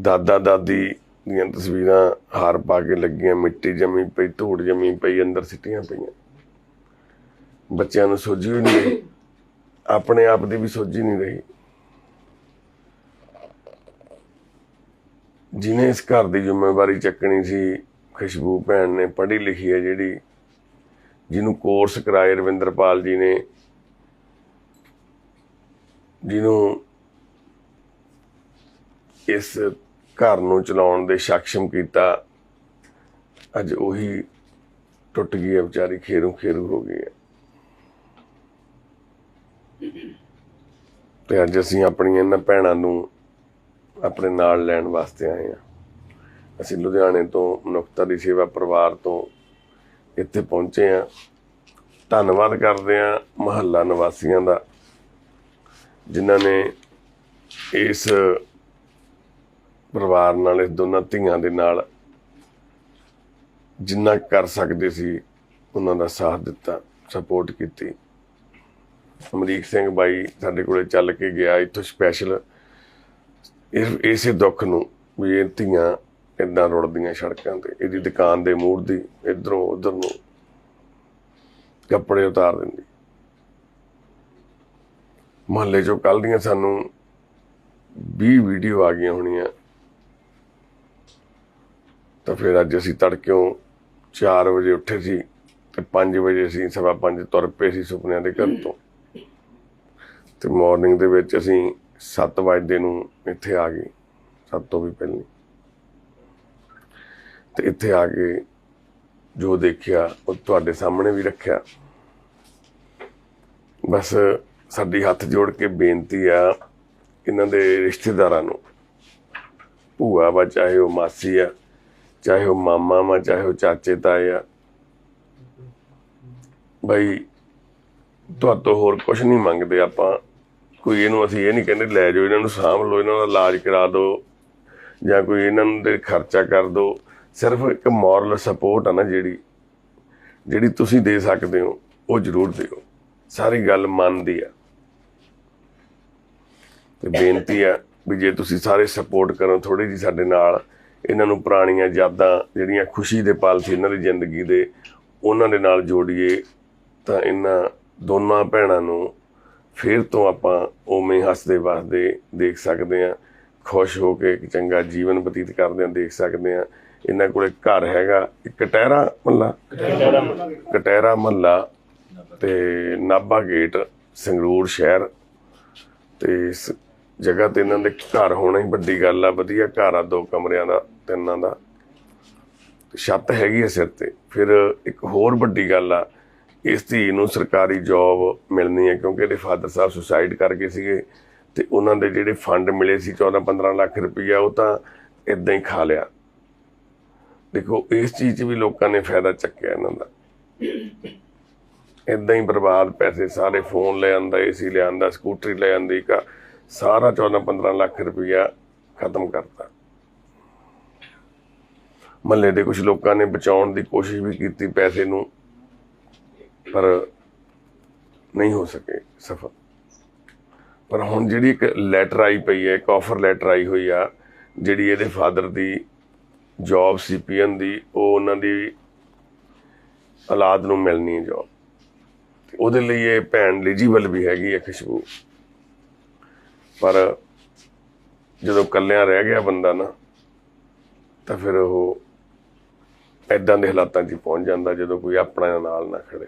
A: ਦਾਦਾ ਦਾਦੀ ਦੀਆਂ ਤਸਵੀਰਾਂ ਹਾਰ ਪਾ ਕੇ ਲੱਗੀਆਂ, ਮਿੱਟੀ ਜਮੀ ਪਈ, ਧੂੜ ਜਮੀ ਪਈ, ਅੰਦਰ ਸਿੱਟੀਆਂ ਪਈਆਂ। ਬੱਚਿਆਂ ਨੂੰ ਸੋਝੀ ਵੀ ਨਹੀਂ ਰਹੀ। ਆਪਣੇ ਆਪ ਦੀ ਵੀ ਸੋਝੀ ਨਹੀਂ ਰਹੀ। ਜਿਹਨੇ ਇਸ ਘਰ ਦੀ ਜ਼ਿੰਮੇਵਾਰੀ ਚੱਕਣੀ ਸੀ, ਖੁਸ਼ਬੂ ਭੈਣ ਨੇ ਪੜ੍ਹੀ ਲਿਖੀ ਹੈ ਜਿਹੜੀ, ਜਿਹਨੂੰ ਕੋਰਸ ਕਰਾਏ ਰਵਿੰਦਰਪਾਲ ਜੀ ਨੇ, ਜਿਹਨੂੰ ਇਸ ਘਰ ਨੂੰ ਚਲਾਉਣ ਦੇ ਸક્ષਮ ਕੀਤਾ। ਅੱਜ ਉਹੀ ਟੁੱਟ ਗਈ ਹੈ, ਵਿਚਾਰੀ ਖੇਰੂ ਖੇਰੂ ਹੋ ਗਈ ਹੈ। ਤੇ ਅੱਜ ਅਸੀਂ ਆਪਣੀਆਂ ਇਹਨਾਂ ਭੈਣਾਂ ਨੂੰ ਆਪਣੇ ਨਾਲ ਲੈਣ ਵਾਸਤੇ ਆਏ ਹਾਂ। ਅਸੀਂ ਲੁਧਿਆਣੇ ਤੋਂ ਮਨੁੱਖਤਾ ਦੀ ਸੇਵਾ ਪਰਿਵਾਰ ਤੋਂ ਇੱਥੇ ਪਹੁੰਚੇ ਹਾਂ। ਧੰਨਵਾਦ ਕਰਦੇ ਹਾਂ ਮਹੱਲਾ ਨਿਵਾਸੀਆਂ ਦਾ, ਜਿਨ੍ਹਾਂ ਨੇ ਇਸ ਪਰਿਵਾਰ ਨਾਲ, ਇਸ ਦੋਨਾਂ ਧੀਆਂ ਦੇ ਨਾਲ ਜਿੰਨਾ ਕਰ ਸਕਦੇ ਸੀ, ਉਹਨਾਂ ਦਾ ਸਾਥ ਦਿੱਤਾ ਸਪੋਰਟ ਕੀਤੀ। ਅਮਰੀਕ ਸਿੰਘ ਬਾਈ ਸਾਡੇ ਕੋਲੇ ਚੱਲ ਕੇ ਗਿਆ, ਇੱਥੋਂ ਸਪੈਸ਼ਲ ਇਸ ਇਸੇ ਦੁੱਖ ਨੂੰ ਵੀ ਇਹ ਧੀਆਂ ਇਦਾਂ ਰੁੜਦੀਆਂ ਸੜਕਾਂ ਤੇ। ਇਹਦੀ ਦੁਕਾਨ ਦੇ ਮੂੜ ਦੀ, ਇਧਰੋਂ ਉਧਰ ਨੂੰ ਕੱਪੜੇ ਉਤਾਰ ਦਿੰਦੀ। ਮਹੱਲੇ ਚੋਂ ਕੱਲ ਦੀਆਂ ਸਾਨੂੰ 20 ਵੀਡੀਓ ਆ ਗਈਆਂ ਹੋਣੀਆਂ। ਤਾਂ ਫਿਰ ਅੱਜ ਅਸੀਂ ਤੜਕਿਓਂ 4 ਵਜੇ ਉੱਠੇ ਸੀ ਤੇ 5 ਵਜੇ ਅਸੀਂ ਸਵਾ 5 ਤੁਰ ਪਏ ਸੀ ਸੁਪਨਿਆਂ ਦੇ ਘਰ ਤੋਂ। ਤੇ ਮਾਰਨਿੰਗ ਦੇ ਵਿੱਚ ਅਸੀਂ 7 ਵਜੇ ਨੂੰ ਇੱਥੇ ਆ ਗਏ ਸਭ ਤੋਂ ਵੀ ਪਹਿਲਾਂ। ਤੇ ਇੱਥੇ ਆ ਕੇ ਜੋ ਦੇਖਿਆ, ਉਹ ਤੁਹਾਡੇ ਸਾਹਮਣੇ ਵੀ ਰੱਖਿਆ। ਬਸ ਸਾਡੀ ਹੱਥ ਜੋੜ ਕੇ ਬੇਨਤੀ ਆ ਇਹਨਾਂ ਦੇ ਰਿਸ਼ਤੇਦਾਰਾਂ ਨੂੰ, ਭੂਆ ਵਾ ਚਾਹੇ ਉਹ ਮਾਸੀ ਆ ਚਾਹੇ ਉਹ ਮਾਮਾ ਵਾ, ਚਾਹੇ ਉਹ ਚਾਚੇ, ਤਾਏ ਆ। ਬਈ ਤੁਹਾਤੋਂ ਹੋਰ ਕੁਝ ਨਹੀਂ ਮੰਗਦੇ ਆਪਾਂ। ਕੋਈ ਇਹਨੂੰ ਅਸੀਂ ਇਹ ਨਹੀਂ ਕਹਿੰਦੇ, ਲੈ ਜਾਓ, ਇਹਨਾਂ ਨੂੰ ਸਾਂਭ ਲਓ, ਇਹਨਾਂ ਦਾ ਇਲਾਜ ਕਰਾ ਦਿਓ ਜਾਂ ਕੋਈ ਇਹਨਾਂ ਨੂੰ ਦੇ ਖਰਚਾ ਕਰ ਦਿਓ ਸਿਰਫ ਇੱਕ ਮੋਰਲ ਸਪੋਰਟ ਆ ਨਾ ਜਿਹੜੀ ਜਿਹੜੀ ਤੁਸੀਂ ਦੇ ਸਕਦੇ ਹੋ, ਉਹ ਜ਼ਰੂਰ ਦਿਓ। ਸਾਰੀ ਗੱਲ ਮਨ ਦੀ ਆ। ਤੇ ਬੇਨਤੀ ਆ ਵੀ ਜੇ ਤੁਸੀਂ ਸਾਰੇ ਸਪੋਰਟ ਕਰੋ ਥੋੜੀ ਜੀ ਸਾਡੇ ਨਾਲ ਇਹਨਾਂ ਨੂੰ ਪੁਰਾਣੀਆਂ ਯਾਦਾਂ ਜਿਹੜੀਆਂ ਖੁਸ਼ੀ ਦੇ ਪਲ ਸੀ ਇਹਨਾਂ ਦੀ ਜ਼ਿੰਦਗੀ ਦੇ ਉਹਨਾਂ ਦੇ ਨਾਲ ਜੋੜੀਏ ਤਾਂ ਇਹਨਾਂ ਦੋਨਾਂ ਭੈਣਾਂ ਨੂੰ ਫਿਰ ਤੋਂ ਆਪਾਂ ਉਵੇਂ ਹੱਸਦੇ ਵਸਦੇ ਦੇਖ ਸਕਦੇ ਆ ਖੁਸ਼ ਹੋ ਕੇ ਇੱਕ ਚੰਗਾ ਜੀਵਨ ਬਤੀਤ ਕਰਦੇ ਆ ਦੇਖ ਸਕਦੇ ਆ ਇਹਨਾਂ ਕੋਲੇ ਘਰ ਹੈਗਾ ਇੱਕ ਕਟਹਿਰਾ ਮੱਲਾ ਕਟਹਿਰਾ ਮੱਲਾ ਤੇ ਨਾਭਾ ਗੇਟ ਸੰਗਰੂਰ ਸ਼ਹਿਰ। ਤੇ ਇਸ ਜਗ੍ਹਾ ਤੇ ਇਹਨਾਂ ਦੇ ਘਰ ਹੋਣਾ ਹੀ ਵੱਡੀ ਗੱਲ ਆ ਵਧੀਆ ਘਰ ਆ ਦੋ ਕਮਰਿਆਂ ਦਾ। ਤਿੰਨਾਂ ਦਾ। ਛੱਤ ਹੈਗੀ ਹੈ ਸਿਰ ਤੇ। ਫਿਰ ਇੱਕ ਹੋਰ ਵੱਡੀ ਗੱਲ ਆ, ਇਸ ਧੀ ਨੂੰ ਸਰਕਾਰੀ ਜੌਬ ਮਿਲਣੀ ਹੈ ਕਿਉਂਕਿ ਇਹਦੇ ਫਾਦਰ ਸਾਹਿਬ ਸੁਸਾਈਡ ਕਰ ਗਏ ਸੀਗੇ ਤੇ ਉਹਨਾਂ ਦੇ ਜਿਹੜੇ ਫੰਡ ਮਿਲੇ ਸੀ 14 15 ਲੱਖ ਰੁਪਈਆ, ਉਹ ਤਾਂ ਇਦਾਂ ਹੀ ਖਾ ਲਿਆ। ਦੇਖੋ, ਇਸ ਚੀਜ਼ 'ਚ ਵੀ ਲੋਕਾਂ ਨੇ ਫਾਇਦਾ ਚੱਕਿਆ ਇਹਨਾਂ ਦਾ। ਇਦਾਂ ਹੀ ਬਰਬਾਦ ਪੈਸੇ ਸਾਰੇ ਫੋਨ ਲੈ ਆਂਦਾ ਏਸੀ ਲੈ ਆਂਦਾ ਸਕੂਟਰੀ ਲੈ ਆਂਦੀ ਕਾ ਸਾਰਾ 14 15 ਲੱਖ ਰੁਪਈਆ ਖਤਮ ਕਰਤਾ। ਮਹੱਲੇ ਦੇ ਕੁਝ ਲੋਕਾਂ ਨੇ ਬਚਾਉਣ ਦੀ ਕੋਸ਼ਿਸ਼ ਵੀ ਕੀਤੀ, ਪੈਸੇ ਨੂੰ, ਪਰ ਨਹੀਂ ਹੋ ਸਕੇ ਸਫਲ। ਪਰ ਹੁਣ ਜਿਹੜੀ ਇੱਕ ਲੈਟਰ ਆਈ ਪਈ ਹੈ, ਇੱਕ ਆਫਰ ਲੈਟਰ ਆਈ ਹੋਈ ਆ, ਜਿਹੜੀ ਇਹਦੇ ਫਾਦਰ ਦੀ ਜੌਬ ਸੀਪੀਐਨ ਦੀ, ਉਹ ਉਹਨਾਂ ਦੀ ਔਲਾਦ ਨੂੰ ਮਿਲਣੀ ਹੈ ਜੌਬ ਉਹਦੇ ਲਈ ਇਹ ਭੈਣ ਐਲੀਜੀਬਲ ਵੀ ਹੈਗੀ ਹੈ ਖੁਸ਼ਬੂ। ਪਰ ਜਦੋਂ ਕੱਲਿਆਂ ਰਹਿ ਗਿਆ ਬੰਦਾ ਨਾ, ਤਾਂ ਫਿਰ ਉਹ ਐਦਾਂ ਦੇ ਹਾਲਾਤਾਂ 'ਚ ਪਹੁੰਚ ਜਾਂਦਾ ਜਦੋਂ ਕੋਈ ਆਪਣਾ ਨਾਲ ਨਾ ਖੜੇ।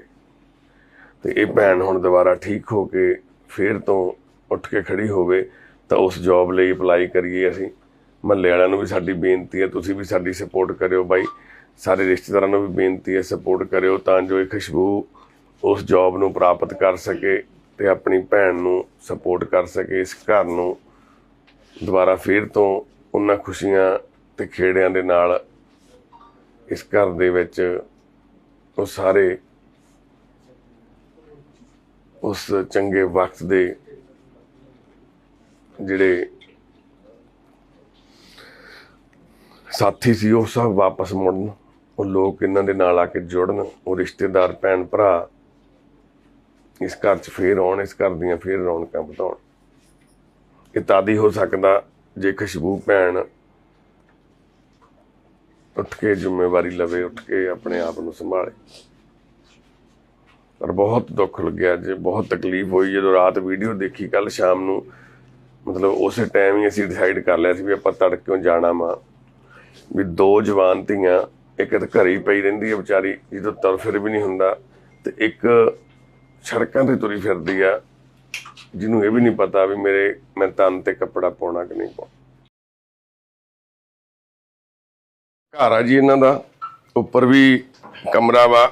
A: ਤੇ ਇਹ ਭੈਣ ਹੁਣ ਦੁਬਾਰਾ ਠੀਕ ਹੋ ਕੇ ਫੇਰ ਤੋਂ ਉੱਠ ਕੇ ਖੜੀ ਹੋਵੇ ਤਾਂ ਉਸ ਜੌਬ ਲਈ ਅਪਲਾਈ ਕਰੀਏ ਅਸੀਂ। ਮਹੱਲੇ ਵਾਲਿਆਂ ਨੂੰ ਵੀ ਸਾਡੀ ਬੇਨਤੀ ਹੈ, ਤੁਸੀਂ ਵੀ ਸਾਡੀ ਸਪੋਰਟ ਕਰਿਓ ਬਾਈ। ਸਾਰੇ ਰਿਸ਼ਤੇਦਾਰਾਂ ਨੂੰ ਵੀ ਬੇਨਤੀ ਹੈ ਸਪੋਰਟ ਕਰਿਓ ਤਾਂ ਜੋ ਇਹ ਖੁਸ਼ਬੂ ਉਸ ਜੌਬ ਨੂੰ ਪ੍ਰਾਪਤ ਕਰ ਸਕੇ ਤੇ ਆਪਣੀ ਭੈਣ ਨੂੰ ਸਪੋਰਟ ਕਰ ਸਕੇ, ਇਸ ਘਰ ਨੂੰ ਦੁਬਾਰਾ ਫੇਰ ਤੋਂ ਉਹਨਾਂ ਖੁਸ਼ੀਆਂ ਤੇ ਖੇੜਿਆਂ ਦੇ ਨਾਲ ਇਸ ਘਰ ਦੇ ਵਿੱਚ ਉਹ ਸਾਰੇ ਉਸ ਚੰਗੇ ਵਕਤ ਦੇ ਜਿਹੜੇ ਸਾਥੀ ਸੀ, ਉਹ ਸਭ ਵਾਪਸ ਮੁੜਨ। ਉਹ ਲੋਕ ਇਹਨਾਂ ਦੇ ਨਾਲ ਆ ਕੇ ਜੁੜਨ। ਉਹ ਰਿਸ਼ਤੇਦਾਰ, ਭੈਣ, ਭਰਾ ਇਸ ਘਰ 'ਚ ਫੇਰ ਆਉਣ, ਇਸ ਘਰ ਦੀਆਂ ਫੇਰ ਰੌਣਕਾਂ ਵਧਾਉਣ। ਇਹ ਤਦ ਹੀ ਹੋ ਸਕਦਾ ਜੇ ਖੁਸ਼ਬੂ ਭੈਣ ਉੱਠ ਕੇ ਜ਼ਿੰਮੇਵਾਰੀ ਲਵੇ, ਉੱਠ ਕੇ ਆਪਣੇ ਆਪ ਨੂੰ ਸੰਭਾਲੇ। ਪਰ ਬਹੁਤ ਦੁੱਖ ਲੱਗਿਆ ਜੇ, ਬਹੁਤ ਤਕਲੀਫ ਹੋਈ ਜਦੋਂ ਰਾਤ ਵੀਡੀਓ ਦੇਖੀ ਕੱਲ ਸ਼ਾਮ ਨੂੰ। ਮਤਲਬ ਉਸੇ ਟਾਈਮ ਹੀ ਅਸੀਂ ਡਿਸਾਈਡ ਕਰ ਲਿਆ ਸੀ ਵੀ ਆਪਾਂ ਤੜਕਿਓਂ ਜਾਣਾ ਵਾ। ਵੀ ਦੋ ਜਵਾਨ ਧੀਆਂ, ਇੱਕ ਤਾਂ ਘਰੇ ਹੀ ਪਈ ਰਹਿੰਦੀ ਹੈ ਵਿਚਾਰੀ ਜਦੋਂ ਤੁਰ ਫਿਰ ਵੀ ਨਹੀਂ ਹੁੰਦਾ, ਤੇ ਇੱਕ ਸੜਕਾਂ ਤੇ ਤੁਰੀ ਫਿਰਦੀ ਆ, ਜਿਹਨੂੰ ਇਹ ਵੀ ਨਹੀਂ ਪਤਾ ਵੀ ਮੇਰੇ, ਮੈਂ ਤਨ ਤੇ ਕੱਪੜਾ ਪਾਉਣਾ ਕਿ ਨਹੀਂ ਪਾਉਣਾ। ਘਰ ਆ ਜੀ ਇਹਨਾਂ ਦਾ, ਉੱਪਰ ਵੀ ਕਮਰਾ ਵਾ।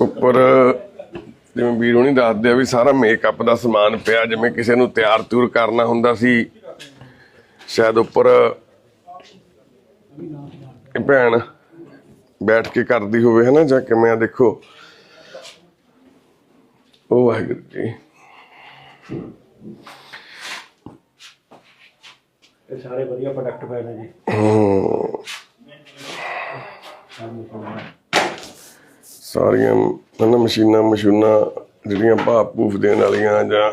A: ਉੱਪਰ ਜਿਵੇਂ ਵੀਰ ਹੁਣੀ ਦੱਸਦੇ ਆ ਵੀ ਸਾਰਾ ਮੇਕਅਪ ਦਾ ਸਮਾਨ ਪਿਆ, ਜਿਵੇਂ ਕਿਸੇ ਨੂੰ ਤਿਆਰ ਤਿਉਰ ਕਰਨਾ ਹੁੰਦਾ ਸੀ। ਸ਼ਾਇਦ ਉੱਪਰ ਭੈਣ ਬੈਠ ਕੇ ਕਰਦੀ ਹੋਵੇ ਹਨਾ, ਜਾਂ ਕਿਵੇਂ ਆ ਦੇਖੋ। ਉਹ ਵਾਹਿਗੁਰੂ ਜੀ।
C: ਇਹ ਸਾਰੇ ਵਧੀਆ ਪ੍ਰੋਡਕਟ ਪਏ ਨੇ ਜੀ।
A: ਹਮ। ਸਾਰੀਆਂ ਹਨਾ ਮਸ਼ੀਨਾਂ ਮਸ਼ੂਨਾਂ ਜਿਹੜੀਆਂ ਭਾਪ ਭੂਫ ਦੇਣ ਵਾਲੀਆਂ ਜਾਂ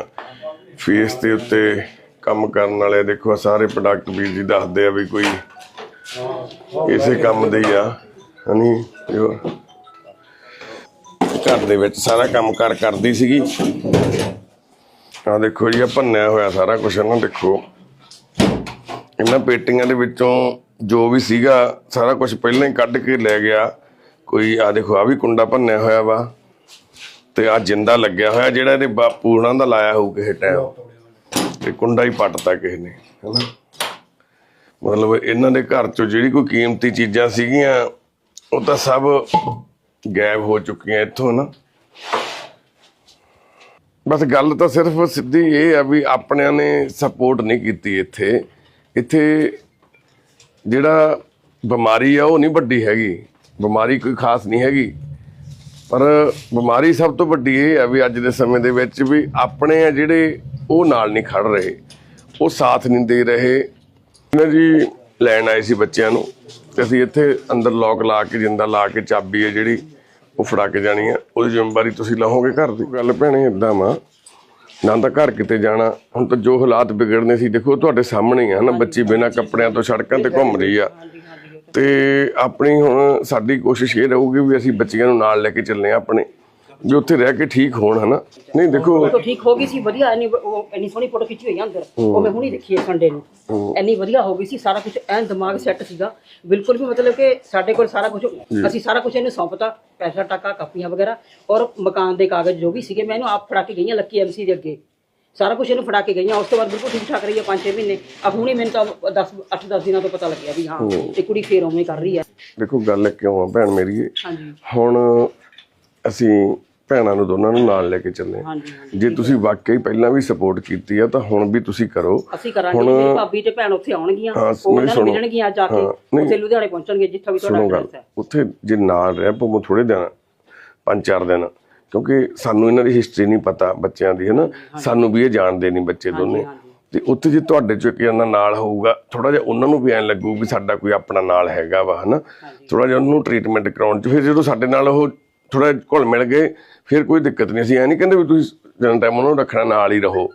A: ਫੇਸ ਦੇ ਉੱਤੇ ਕੰਮ ਕਰਨ ਵਾਲੇ, ਦੇਖੋ ਆਹ ਸਾਰੇ ਪ੍ਰੋਡਕਟ ਵੀਰ ਜੀ ਦੱਸਦੇ ਆ ਵੀ ਕੋਈ ਇਸੇ ਕੰਮ ਦੇ ਹੀ ਆ, ਹਨੀ ਜੋ ਘਰ ਦੇ ਵਿੱਚ ਸਾਰਾ ਕੰਮ ਕਾਰ ਕਰਦੀ ਸੀਗੀ। ਆ ਦੇਖੋ ਜੀ ਆ ਭੰਨਿਆ ਹੋਇਆ ਸਾਰਾ ਕੁਝ ਨਾ ਦੇਖੋ। ਇਹਨਾਂ ਪੇਟੀਆਂ ਦੇ ਵਿੱਚੋਂ ਜੋ ਵੀ ਸੀਗਾ, ਸਾਰਾ ਕੁਝ ਪਹਿਲਾਂ ਹੀ ਕੱਢ ਕੇ ਲੈ ਗਿਆ। ਕੋਈ ਆ ਦੇਖੋ, ਆ ਵੀ ਕੁੰਡਾ ਭੰਨਿਆ ਹੋਇਆ ਵਾ ਤੇ ਆ ਜਿੰਦਾ ਲੱਗਿਆ ਹੋਇਆ, ਜਿਹੜਾ ਇਹਦੇ ਬਾਪੂ ਹੁਣਾਂ ਦਾ ਲਾਇਆ ਹੋਊ ਕਿਸੇ ਟਾਈਮ ਤੇ ਕੁੰਡਾ ਹੀ ਪੱਟਤਾ ਕਿਸੇ ਨੇ, ਹਨਾ? ਮਤਲਬ ਇਹਨਾਂ ਦੇ ਘਰ ਚੋਂ ਜਿਹੜੀ ਕੋਈ ਕੀਮਤੀ ਚੀਜ਼ਾਂ ਸੀਗੀਆਂ, ਉਹ ਤਾਂ ਸਭ ਗਾਇਬ ਹੋ ਚੁੱਕੀਆਂ ਇੱਥੋਂ ਨਾ ਬਸ ਗੱਲ ਤਾਂ ਸਿਰਫ ਸਿੱਧੀ ਇਹ ਆ ਵੀ ਆਪਣਿਆਂ ਨੇ ਸਪੋਰਟ ਨਹੀਂ ਕੀਤੀ ਇੱਥੇ। ਇੱਥੇ ਜਿਹੜਾ ਬਿਮਾਰੀ ਆ, ਉਹ ਨਹੀਂ ਵੱਡੀ ਹੈਗੀ। ਬਿਮਾਰੀ ਕੋਈ ਖਾਸ ਨਹੀਂ ਹੈਗੀ। ਪਰ ਬਿਮਾਰੀ ਸਭ ਤੋਂ ਵੱਡੀ ਇਹ ਆ ਵੀ ਅੱਜ ਦੇ ਸਮੇਂ ਦੇ ਵਿੱਚ ਵੀ ਆਪਣੇ ਆ ਜਿਹੜੇ ਉਹ ਨਾਲ ਨਹੀਂ ਖੜ ਰਹੇ। ਉਹ ਸਾਥ ਨਹੀਂ ਦੇ ਰਹੇ। ਇਹਨਾਂ ਜੀ ਲੈਣ ਆਏ ਸੀ ਬੱਚਿਆਂ ਨੂੰ ਤੇ ਅਸੀਂ ਇੱਥੇ ਅੰਦਰ ਲੋਕ ਲਾ ਕੇ, ਜਿੰਦਾ ਲਾ ਕੇ ਚਾਬੀ ਹੈ ਜਿਹੜੀ, ਉਹ ਫੜਾ ਕੇ ਜਾਣੀ ਆ। ਉਹਦੀ ਜ਼ਿੰਮੇਵਾਰੀ ਤੁਸੀਂ ਲਓਗੇ ਘਰ ਦੀ? ਗੱਲ ਭੈਣੇ ਇਦਾਂ ਵਾ ਨਾ ਤਾਂ ਘਰ ਕਿਤੇ ਜਾਣਾ। ਹੁਣ ਤਾਂ ਜੋ ਹਾਲਾਤ ਵਿਗੜਨੇ ਸੀ ਦੇਖੋ ਤੁਹਾਡੇ ਸਾਹਮਣੇ ਹੀ ਆ ਨਾ ਬੱਚੀ ਬਿਨਾਂ ਕੱਪੜਿਆਂ ਤੋਂ ਸੜਕਾਂ ਤੇ ਘੁੰਮ ਰਹੀ ਆ। ਤੇ ਆਪਣੀ ਹੁਣ ਸਾਡੀ ਕੋਸ਼ਿਸ਼ ਇਹ ਰਹੂਗੀ ਵੀ ਅਸੀਂ ਬੱਚੀਆਂ ਨੂੰ ਨਾਲ ਲੈ ਕੇ ਚੱਲੇ ਆ ਆਪਣੇ। ਵੀ ਉੱਥੇ ਰਹਿ ਕੇ ਠੀਕ ਹੋਣ ਹਨਾ। ਨਹੀਂ ਦੇਖੋ
F: ਫੋਟੋ ਠੀਕ ਹੋ ਗਈ ਸੀ ਵਧੀਆ ਇੰਨੀ ਉਹ ਇੰਨੀ ਸੋਹਣੀ ਫੋਟੋ ਖਿੱਚੀ ਹੋਈ ਆ ਅੰਦਰ। ਉਹ ਮੈਂ ਹੁਣੀ ਦੇਖੀ ਹੈ ਸੰਡੇ ਨੂੰ। ਇੰਨੀ ਵਧੀਆ ਹੋ ਗਈ ਸੀ ਸਾਰਾ ਕੁਝ ਐਨ ਦਿਮਾਗ ਸੈੱਟ ਸੀਗਾ। ਬਿਲਕੁਲ ਵੀ ਮਤਲਬ ਕਿ ਸਾਡੇ ਕੋਲ ਸਾਰਾ ਕੁਝ ਅਸੀਂ ਸਾਰਾ ਕੁਝ ਇਹਨੂੰ ਸੌਂਪਤਾ ਪੈਸਾ ਟਾਕਾ ਕਾਪੀਆਂ ਵਗੈਰਾ ਔਰ ਮਕਾਨ ਦੇ ਕਾਗਜ਼ ਜੋ ਵੀ ਸੀਗੇ ਮੈਂ ਇਹਨੂੰ ਆਪ ਫੜਾ ਕੇ ਗਈ ਹਾਂ ਲੱਕੀ ਐਮਸੀ ਦੇ ਅੱਗੇ। ਸਾਰਾ ਕੁਝ ਇਹਨੂੰ ਫੜਾ ਕੇ ਗਈਆਂ ਉਸ ਤੋਂ ਬਾਅਦ ਬਿਲਕੁਲ ਠੀਕ ਠਾਕ ਰਹੀ ਹੈ 5-6 ਮਹੀਨੇ। ਆ ਹੁਣੀ ਮੈਨੂੰ ਤਾਂ 10 8-10 ਦਿਨਾਂ ਤੋਂ ਪਤਾ ਲੱਗਿਆ ਵੀ ਹਾਂ ਇਹ ਕੁੜੀ ਫੇਰ ਉਵੇਂ ਕਰ ਰਹੀ ਹੈ
A: ਦੇਖੋ ਗੱਲ ਕਿਉਂ ਆ ਭੈਣ ਮੇਰੀ?
F: ਹਾਂਜੀ।
A: ਹੁਣ ਅਸੀਂ ਭੈਣਾਂ ਨੂੰ ਦੋਨਾਂ ਨੂੰ ਨਾਲ ਲੈ ਕੇ ਚੱਲੇ।
F: ਹਾਂਜੀ ਹਾਂਜੀ
A: ਜੇ ਤੁਸੀਂ ਵਾਕਈ ਪਹਿਲਾਂ ਵੀ ਸਪੋਰਟ ਕੀਤੀ ਆ ਤਾਂ ਹੁਣ ਵੀ ਤੁਸੀਂ ਕਰੋ।
F: ਅਸੀਂ ਕਰਾਂਗੇ ਮੇਰੀ ਭਾਬੀ ਤੇ ਭੈਣ ਉੱਥੇ ਆਉਣਗੀਆਂ ਉਹਨਾਂ ਨੂੰ। ਮਿਲਣਗੀਆਂ ਜਾ ਕੇ। ਉੱਥੇ ਲੁਧਿਆਣੇ ਪਹੁੰਚਣਗੇ ਜਿੱਥੋਂ ਵੀ ਤੁਹਾਡਾ ਐਡਰੈਸ ਹੈ।
A: ਉੱਥੇ ਜੇ ਨਾਲ ਰਹਿ ਪਵੋ ਥੋੜੇ ਦਿਨ ਪੰਜ ਚਾਰ ਦਿਨ ਕਿਉਂਕਿ ਸਾਨੂੰ ਇਹਨਾਂ ਦੀ ਹਿਸਟਰੀ ਨਹੀਂ ਪਤਾ ਬੱਚਿਆਂ ਦੀ ਹਨਾ? ਸਾਨੂੰ ਵੀ ਇਹ ਜਾਣਦੇ ਨਹੀਂ ਬੱਚੇ ਦੋਨੇ। ਤੇ ਉੱਥੇ ਜੇ ਤੁਹਾਡੇ ਚੋਂ ਇੱਕ ਜਣਾ ਨਾਲ ਹੋਊਗਾ ਥੋੜਾ ਜਿਹਾ ਉਹਨਾਂ ਨੂੰ ਵੀ ਐਂ ਲੱਗੂ ਵੀ ਸਾਡਾ ਕੋਈ ਆਪਣਾ ਨਾਲ ਹੈਗਾ ਵਾ ਹਨਾ? ਥੋੜਾ ਜਿਹਾ ਉਹਨੂੰ ਟ੍ਰੀਟਮੈਂਟ ਕਰਾਉਣ ਚ ਫਿਰ ਜਦੋਂ ਸਾਡੇ ਨਾਲ ਉਹ ਥੋੜਾ ਘੁਲ ਮਿਲ ਗਏ ਫਿਰ ਕੋਈ ਦਿੱਕਤ ਨਹੀਂ। ਅਸੀਂ ਐ ਨਹੀਂ ਕਹਿੰਦੇ ਵੀ ਤੁਸੀਂ ਜਨ ਟਾਈਮ ਉਹਨਾਂ ਨੂੰ ਰੱਖਣਾ ਨਾਲ ਹੀ ਰਹੋ।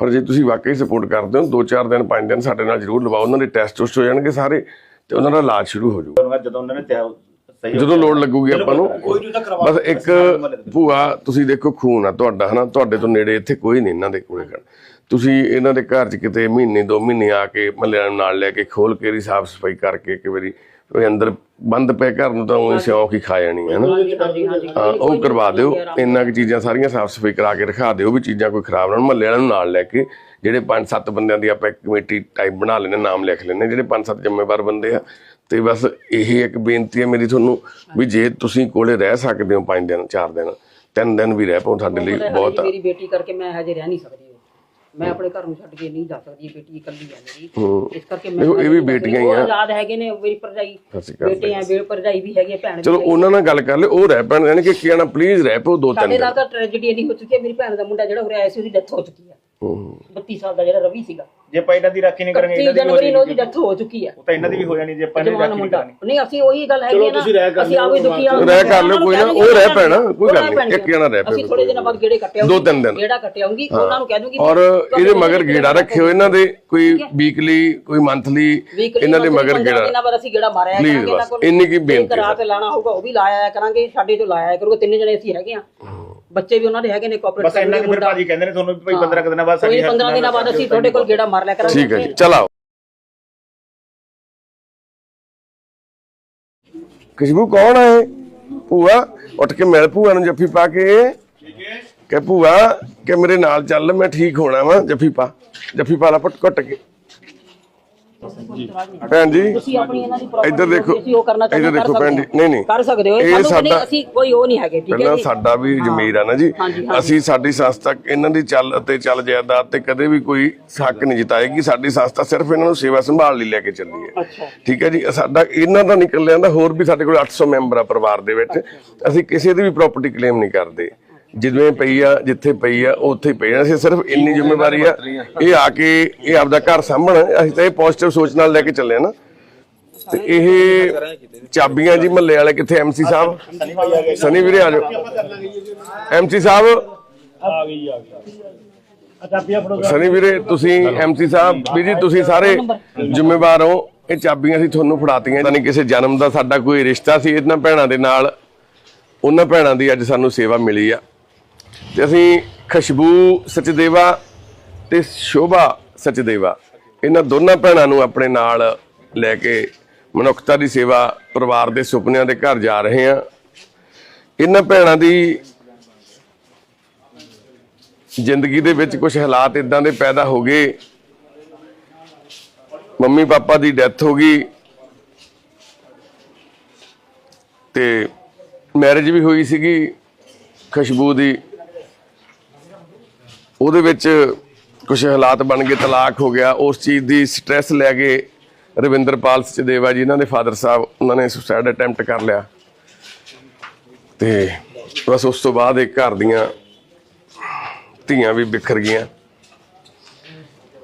A: ਪਰ ਜੇ ਤੁਸੀਂ ਵਾਕਈ ਸਪੋਰਟ ਕਰਦੇ ਹੋ ਦੋ ਚਾਰ ਦਿਨ ਪੰਜ ਦਿਨ ਸਾਡੇ ਨਾਲ ਜ਼ਰੂਰ ਲਵਾਓ। ਉਹਨਾਂ ਦੇ ਟੈਸਟ ਹੋ ਜਾਣਗੇ ਸਾਰੇ ਤੇ ਉਹਨਾਂ ਦਾ ਇਲਾਜ ਸ਼ੁਰੂ ਹੋ ਜਾਊਗਾ।
C: ਜਦੋਂ ਉਹਨਾਂ ਨੇ ਸਹੀ
A: ਜਦੋਂ ਲੋੜ ਲੱਗੂਗੀ ਆਪਾਂ ਨੂੰ ਬਸ ਇੱਕ ਭੂਆ ਤੁਸੀਂ ਦੇਖੋ ਖੂਨ ਆ ਤੁਹਾਡਾ ਹਨਾ? ਤੁਹਾਡੇ ਤੋਂ ਨੇੜੇ ਇੱਥੇ ਕੋਈ ਨਹੀਂ ਇਹਨਾਂ ਦੇ ਕੋਲੇ ਖੜ ਤੁਸੀਂ ਇਹਨਾਂ ਦੇ ਘਰ 'ਚ ਕਿਤੇ ਮਹੀਨੇ ਦੋ ਮਹੀਨੇ ਆ ਕੇ ਨੂੰ ਨਾਲ ਲੈ ਕੇ ਖੋਲ ਕੇ ਦੀ ਸਾਫ਼ ਸਫ਼ਾਈ ਕਰਕੇ ਇੱਕ ਵਾਰੀ ਉਹ ਅੰਦਰ ਬੰਦ ਪਏ ਘਰ ਨੂੰ ਤਾਂ ਉਹ ਸਿਉਂਕ ਹੀ ਖਾ ਜਾਣੀ ਹੈ ਨਾ। ਹਾਂ ਉਹ ਕਰਵਾ ਦਿਓ। ਇੰਨਾ ਕੁ ਚੀਜ਼ਾਂ ਸਾਰੀਆਂ ਸਾਫ਼ ਸਫ਼ਾਈ ਕਰਾ ਕੇ ਰਖਾ ਦਿਓ ਵੀ ਚੀਜ਼ਾਂ ਕੋਈ ਖਰਾਬ ਨਾ ਹੋਣ। ਮਹੱਲੇ ਵਾਲਿਆਂ ਨੂੰ ਨਾਲ ਲੈ ਕੇ ਜਿਹੜੇ ਪੰਜ ਸੱਤ ਬੰਦਿਆਂ ਦੀ ਆਪਾਂ ਇੱਕ ਕਮੇਟੀ ਟਾਈਪ ਬਣਾ ਲੈਣੇ ਨਾਮ ਲਿਖ ਲੈਣੇ ਜਿਹੜੇ ਪੰਜ ਸੱਤ ਜ਼ਿੰਮੇਵਾਰ ਬੰਦੇ ਆ। ਤੇ ਬਸ ਇਹ ਇੱਕ ਬੇਨਤੀ ਹੈ ਮੇਰੀ ਤੁਹਾਨੂੰ ਵੀ ਜੇ ਤੁਸੀਂ ਕੋਲੇ ਰਹਿ ਸਕਦੇ ਹੋ ਪੰਜ ਦਿਨ ਚਾਰ ਦਿਨ ਤਿੰਨ ਦਿਨ ਵੀ ਰਹਿ ਪਾਓ ਸਾਡੇ ਲਈ ਬਹੁਤ
F: ਮੇਰੀ ਬੇਟੀ ਕਰਕੇ ਮੈਂ ਹਜੇ ਰਹਿ ਨਹੀਂ ਸਕਦੀ। ਮੈਂ ਆਪਣੇ ਘਰ ਨੂੰ ਛੱਡ ਕੇ ਨਹੀਂ ਜਾ ਸਕਦੀ ਇਹ ਬੇਟੀ ਇਕੱਲੀ ਹੈ ਮੇਰੀ। ਇਸ ਕਰਕੇ
A: ਦੇਖੋ, ਇਹ ਵੀ ਬੇਟੀਆਂ ਹੀ ਆ।
F: ਆਜ਼ਾਦ ਹੈਗੇ ਨੇ ਮੇਰੀ ਭਰਜਾਈ।
A: ਸਤਿ ਸ਼੍ਰੀ ਅਕਾਲ
F: ਬੇਟੇ ਆ ਬੇ ਭਰਜਾਈ ਵੀ ਹੈਗੀ ਭੈਣ ਵੀ
A: ਚਲੋ
F: ਹੈਗੀ।
A: ਉਹਨਾਂ ਨਾਲ ਗੱਲ ਕਰ ਲਿਓ ਉਹ ਰਹਿ ਪੈਣ ਯਾਨੀ ਕਿ ਕੀ ਆਣਾ ਪਲੀਜ਼ ਰਹਿ ਪਓ ਦੋ ਤਿੰਨ
F: ਸਾਡੇ
A: ਦਿਨ।
F: ਨਾਲ ਤਾਂ ਟ੍ਰੈਜੇਡੀ ਇੰਨੀ ਹੋ ਚੁੱਕੀ ਹੈ ਮੇਰੀ ਭੈਣ ਦਾ ਮੁੰਡਾ ਜਿਹੜਾ ਉਰੇ ਆਇਆ ਸੀ ਉਹਦੀ ਡੈਥ ਹੋ ਚੁੱਕੀ ਹੂੰ 32 ਸਾਲ ਦਾ ਜਿਹੜਾ ਰਵੀ ਸੀਗਾ।
G: ਜੇ ਆਪਾਂ ਇਹਨਾਂ ਦੀ ਰਾਖੀ ਨਹੀਂ ਕਰਾਂਗੇ
F: 31
G: ਇਹਨਾਂ ਦੀ ਵੀ ਹੋ
F: ਜਨਵਰੀ ਨੂੰ ਉਹਦੀ
G: ਜਾਣੀ
F: ਡੈਥ ਹੋ ਚੁੱਕੀ ਹੈ।
G: ਉਹ ਤਾਂ ਇਹਨਾਂ ਦੀ ਵੀ ਹੋ ਜਾਣੀ ਜੇ ਆਪਾਂ ਇਹਨਾਂ ਦੀ
F: ਜਵਾਨ
G: ਰਾਖੀ ਨਹੀਂ
F: ਮੁੰਡਾ।
G: ਕਰਾਂਗੇ।
F: ਨਹੀਂ ਅਸੀਂ ਉਹੀ ਗੱਲ ਹੈਗੀ ਹੈ ਨਾ
C: ਕਰ
F: ਅਸੀਂ ਆਵੇ ਦੁਖੀ ਆ
A: ਰਹਿ ਕਰ ਲਿਓ ਕੋਈ ਨਾ ਉਹ ਰਹਿ ਪੈਣਾ ਕੋਈ ਗੱਲ ਨਹੀਂ ਇੱਕ ਜਣਾ ਰਹਿ
F: ਅਸੀਂ
A: ਪਏ
F: ਥੋੜੇ ਦਿਨਾਂ ਬਾਅਦ ਗੇੜੇ ਕੱਟਿਆਉਂਗੇ
A: ਦੋ ਤਿੰਨ ਦਿਨ।
F: ਗੇੜਾ ਕੱਟਿਆਉਂਗੀ ਉਹਨਾਂ ਨੂੰ ਕਹਿ ਦੂੰਗੀ
A: ਔਰ ਇਹਦੇ ਮਗਰ ਗੇੜਾ ਰੱਖਿਓ ਇਹਨਾਂ ਦੇ ਕੋਈ ਵੀਕਲੀ ਕੋਈ ਮੰਥਲੀ ਇਹਨਾਂ ਦੇ ਮਗਰ ਗੇੜਾ।
F: ਦਿਨਾਂ ਬਾਅਦ ਅਸੀਂ ਗੇੜਾ ਮਾਰਿਆ ਇਹਨਾਂ
A: ਬਸ,
F: ਕੋਲ।
A: ਇੰਨੀ ਕੀ ਬੇਨਤੀ
F: ਇੱਕ ਰਾਤ ਲਾਣਾ ਹੋਊਗਾ ਉਹ ਵੀ ਲਾਇਆ ਕਰਾਂਗੇ ਸਾਡੇ ਤੋਂ ਲਾਇਆ ਕਰੂਗਾ ਤਿੰਨ ਜਣੇ ਅਸੀਂ ਹੈਗੇ ਆ ਬੱਚੇ ਵੀ ਉਹਨਾਂ ਦੇ ਹੈਗੇ ਨੇ ਕੋਆਪਰੇਟ
G: ਬਸ ਇਹਨਾਂ ਦੇ ਫਿਰ ਭਾਜੀ ਕਹਿੰਦੇ ਨੇ ਤੁਹਾਨੂੰ ਵੀ ਭਾਈ 15 ਕੁ ਦਿਨਾਂ ਬਾਅਦ
F: ਕੋਈ
G: ਸਾਡੀ
F: 15 ਦਿਨਾਂ ਬਾਅਦ ਅਸੀਂ ਤੁਹਾਡੇ ਕੋਲ ਗੇੜਾ ਮਾਰ ਲਿਆ ਕਰਾਂਗੇ।
A: ਠੀਕ ਹੈ ਜੀ ਚਲਾਓ ਖੁਸ਼ਬੂ ਕੌਣ ਹੈ? ਭੂਆ ਉੱਠ ਕੇ ਮਿਲ ਭੂਆ ਨੂੰ ਜੱਫੀ ਪਾ ਕੇ। ਕਿ ਭੂਆ ਕਿ ਮੇਰੇ ਨਾਲ ਚੱਲ ਮੈਂ ਠੀਕ ਹੋਣਾ ਵਾ ਜੱਫੀ ਪਾ। ਜੱਫੀ ਪਾ ਲਾ ਪੁੱਟ ਕੁੱਟ ਕੇ। ਭੈਣ ਜੀ
F: ਤੁਸੀਂ ਆਪਣੀ ਇਹਨਾਂ ਦੀ property
A: ਇੱਧਰ ਦੇਖੋ
F: ਅਸੀਂ ਉਹ ਕਰਨਾ ਚਾਹੁੰਦੇ
A: ਇੱਧਰ
F: ਕਰ
A: ਦੇਖੋ ਭੈਣ ਜੀ
F: ਹੋ।
A: ਨਹੀਂ ਨਹੀਂ।
F: ਕਰ ਸਕਦੇ ਹੋ।
A: ਇਹ
F: ਸਾਨੂੰ ਨਹੀਂ ਅਸੀਂ ਕੋਈ ਉਹ ਨਹੀਂ ਹੈਗੇ ਠੀਕ ਹੈ
A: ਪਹਿਲਾਂ
F: ਜੀ?
A: ਸਾਡਾ ਵੀ ਜ਼ਮੀਰ ਆ ਨਾ ਜੀ। ਅਸੀਂ ਸਾਡੀ ਸੰਸਥਾ ਇਹਨਾਂ ਦੀ ਚੱਲ ਅਤੇ ਚੱਲ ਜਾਇਦਾਦ ਤੇ ਕਦੇ ਵੀ ਕੋਈ ਹੱਕ ਨਹੀਂ ਜਿਤਾਏਗੀ। ਸਾਡੀ ਸੰਸਥਾ ਸਿਰਫ ਇਹਨਾਂ ਨੂੰ ਸੇਵਾ ਸੰਭਾਲ ਲਈ ਲੈ ਕੇ ਚੱਲੀ ਹੈ। ਠੀਕ ਹੈ ਜੀ ਸਾਡਾ ਇਹਨਾਂ ਦਾ ਨਿਕਲ ਜਾਂਦਾ ਹੋਰ ਵੀ ਸਾਡੇ ਕੋਲ 800 ਮੈਂਬਰ ਆ ਪਰਿਵਾਰ ਦੇ ਵਿੱਚ। ਅਸੀਂ ਕਿਸੇ ਦੀ ਵੀ ਪ੍ਰਾਪਰਟੀ ਕਲੇਮ ਨਹੀਂ ਕਰਦੇ। ਜਿਵੇਂ ਪਈ ਆ ਜਿੱਥੇ ਪਈ ਆ ਉੱਥੇ ਪਈ ਆ। ਅਸੀਂ ਸਿਰਫ ਇੰਨੀ ਜ਼ਿੰਮੇਵਾਰੀ ਆ। ਇਹ ਆ ਕੇ ਇਹ ਆਪਦਾ ਘਰ ਸਾਂਭਣ। ਅਸੀਂ ਤਾਂ ਇਹ ਪੋਜ਼ਿਟਿਵ ਸੋਚ ਨਾਲ ਲੈ ਕੇ ਚੱਲੇ ਆ ਨਾ। ਤੇ ਇਹ ਚਾਬੀਆਂ ਜੀ ਮੱਲੇ ਵਾਲੇ ਕਿੱਥੇ? ਐਮਸੀ ਸਾਹਿਬ। ਸਨੀ ਵੀਰੇ ਆ ਜਾਓ। ਐਮਸੀ ਸਾਹਿਬ। ਸਨੀ ਵੀਰੇ ਤੁਸੀਂ ਐਮਸੀ ਸਾਹਿਬ। ਵੀ ਜੀ ਤੁਸੀਂ ਸਾਰੇ ਜ਼ਿੰਮੇਵਾਰ ਹੋ। ਇਹ ਚਾਬੀਆਂ ਅਸੀਂ ਤੁਹਾਨੂੰ ਫੜਾਤੀਆਂ। ਤਾਂ ਨਹੀਂ ਕਿਸੇ ਜਨਮ ਦਾ ਸਾਡਾ ਕੋਈ ਰਿਸ਼ਤਾ ਸੀ ਇਹਨਾਂ ਭੈਣਾਂ ਦੇ ਨਾਲ ਉਹਨਾਂ ਭੈਣਾਂ ਦੀ ਅੱਜ ਸਾਨੂੰ ਸੇਵਾ ਮਿਲੀ ਆ। ਤੇ ਅਸੀਂ ਖੁਸ਼ਬੂ ਸਚਦੇਵਾ ਤੇ ਸ਼ੋਭਾ ਸਚਦੇਵਾ, ਇਹਨਾਂ ਦੋਨਾਂ ਭੈਣਾਂ ਨੂੰ ਆਪਣੇ ਨਾਲ ਲੈ ਕੇ ਮਨੁੱਖਤਾ ਦੀ ਸੇਵਾ ਪਰਿਵਾਰ ਦੇ ਸੁਪਨਿਆਂ ਦੇ ਘਰ ਜਾ ਰਹੇ ਹਾਂ। ਇਹਨਾਂ ਭੈਣਾਂ ਦੀ ਜ਼ਿੰਦਗੀ ਦੇ ਵਿੱਚ ਕੁਝ ਹਾਲਾਤ ਇਦਾਂ ਦੇ ਪੈਦਾ ਹੋ ਗਏ। ਮੰਮੀ ਪਾਪਾ ਦੀ ਡੈਥ ਹੋ ਗਈ। ਤੇ ਮੈਰਿਜ ਵੀ ਹੋਈ ਸੀਗੀ ਖੁਸ਼ਬੂ ਦੀ। ਉਹਦੇ ਵਿੱਚ ਕੁਝ ਹਾਲਾਤ ਬਣ ਗਏ, ਤਲਾਕ ਹੋ ਗਿਆ। ਉਸ ਚੀਜ਼ ਦੀ ਸਟ੍ਰੈਸ ਲੈ ਕੇ ਰਵਿੰਦਰਪਾਲ ਸਚਦੇਵਾ ਜੀ, ਇਹਨਾਂ ਦੇ ਫਾਦਰ ਸਾਹਿਬ, ਉਹਨਾਂ ਨੇ ਸੁਸਾਈਡ ਅਟੈਂਪਟ ਕਰ ਲਿਆ। ਤੇ ਬਸ ਉਸ ਤੋਂ ਬਾਅਦ ਇੱਕ ਘਰ ਦੀਆਂ ਧੀਆਂ ਵੀ ਬਿਖਰ ਗਈਆਂ।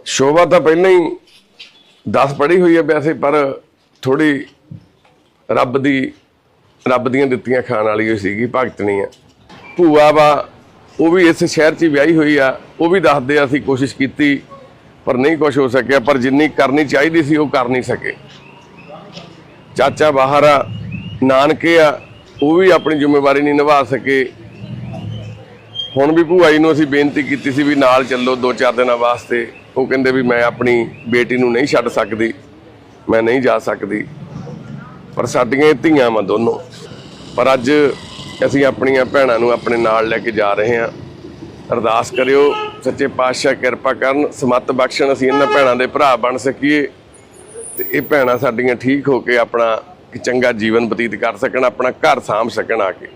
A: ਸ਼ੋਭਾ ਤਾਂ ਪਹਿਲਾਂ ਹੀ 10 ਪੜ੍ਹੀ ਹੋਈ ਹੈ ਵੈਸੇ, ਪਰ ਥੋੜੀ ਰੱਬ ਦੀ, ਰੱਬ ਦੀਆਂ ਦਿੱਤੀਆਂ ਖਾਣ ਵਾਲੀ ਹੋਈ ਸੀਗੀ ਭਗਤਣੀ ਆ ਭੂਆ ਵਾ ਉਹ ਵੀ ਇਸ ਸ਼ਹਿਰ 'ਚ ਵਿਆਹੀ ਹੋਈ ਆ, ਉਹ ਵੀ ਦੱਸਦੇ ਅਸੀਂ ਕੋਸ਼ਿਸ਼ ਕੀਤੀ, ਪਰ ਨਹੀਂ ਕੁਝ ਹੋ ਸਕਿਆ, ਪਰ ਜਿੰਨੀ ਕਰਨੀ ਚਾਹੀਦੀ ਸੀ ਉਹ ਕਰ ਨਹੀਂ ਸਕੇ। ਚਾਚਾ ਬਾਹਰ ਆ ਨਾਨਕੇ ਆ, ਉਹ ਵੀ ਆਪਣੀ ਜ਼ਿੰਮੇਵਾਰੀ ਨਹੀਂ ਨਿਭਾ ਸਕੇ। ਹੁਣ ਵੀ ਭੂਆ ਜੀ ਨੂੰ ਅਸੀਂ ਬੇਨਤੀ ਕੀਤੀ ਸੀ ਵੀ ਨਾਲ ਚੱਲੋ ਦੋ ਚਾਰ ਦਿਨਾਂ ਵਾਸਤੇ। ਉਹ ਕਹਿੰਦੇ ਵੀ ਮੈਂ ਆਪਣੀ ਬੇਟੀ ਨੂੰ ਨਹੀਂ ਛੱਡ ਸਕਦੀ, ਮੈਂ ਨਹੀਂ ਜਾ ਸਕਦੀ। ਪਰ ਸਾਡੀਆਂ ਧੀਆਂ ਵਾਂ ਦੋਨੋਂ। ਪਰ ਅੱਜ ਅਸੀਂ ਆਪਣੀਆਂ ਭੈਣਾਂ ਨੂੰ ਆਪਣੇ ਨਾਲ ਲੈ ਕੇ ਜਾ ਰਹੇ ਹਾਂ। ਅਰਦਾਸ ਕਰਿਓ, ਸੱਚੇ ਪਾਤਸ਼ਾਹ ਕਿਰਪਾ ਕਰਨ, ਸਮੱਤ ਬਖਸ਼ਣ, ਅਸੀਂ ਇਹਨਾਂ ਭੈਣਾਂ ਦੇ ਭਰਾ ਬਣ ਸਕੀਏ। ਤੇ ਇਹ ਭੈਣਾਂ ਸਾਡੀਆਂ ਠੀਕ ਹੋ ਕੇ ਆਪਣਾ ਚੰਗਾ ਜੀਵਨ ਬਤੀਤ ਕਰ ਸਕਣ, ਆਪਣਾ ਘਰ ਸਾਂਭ ਸਕਣ ਆ ਕੇ।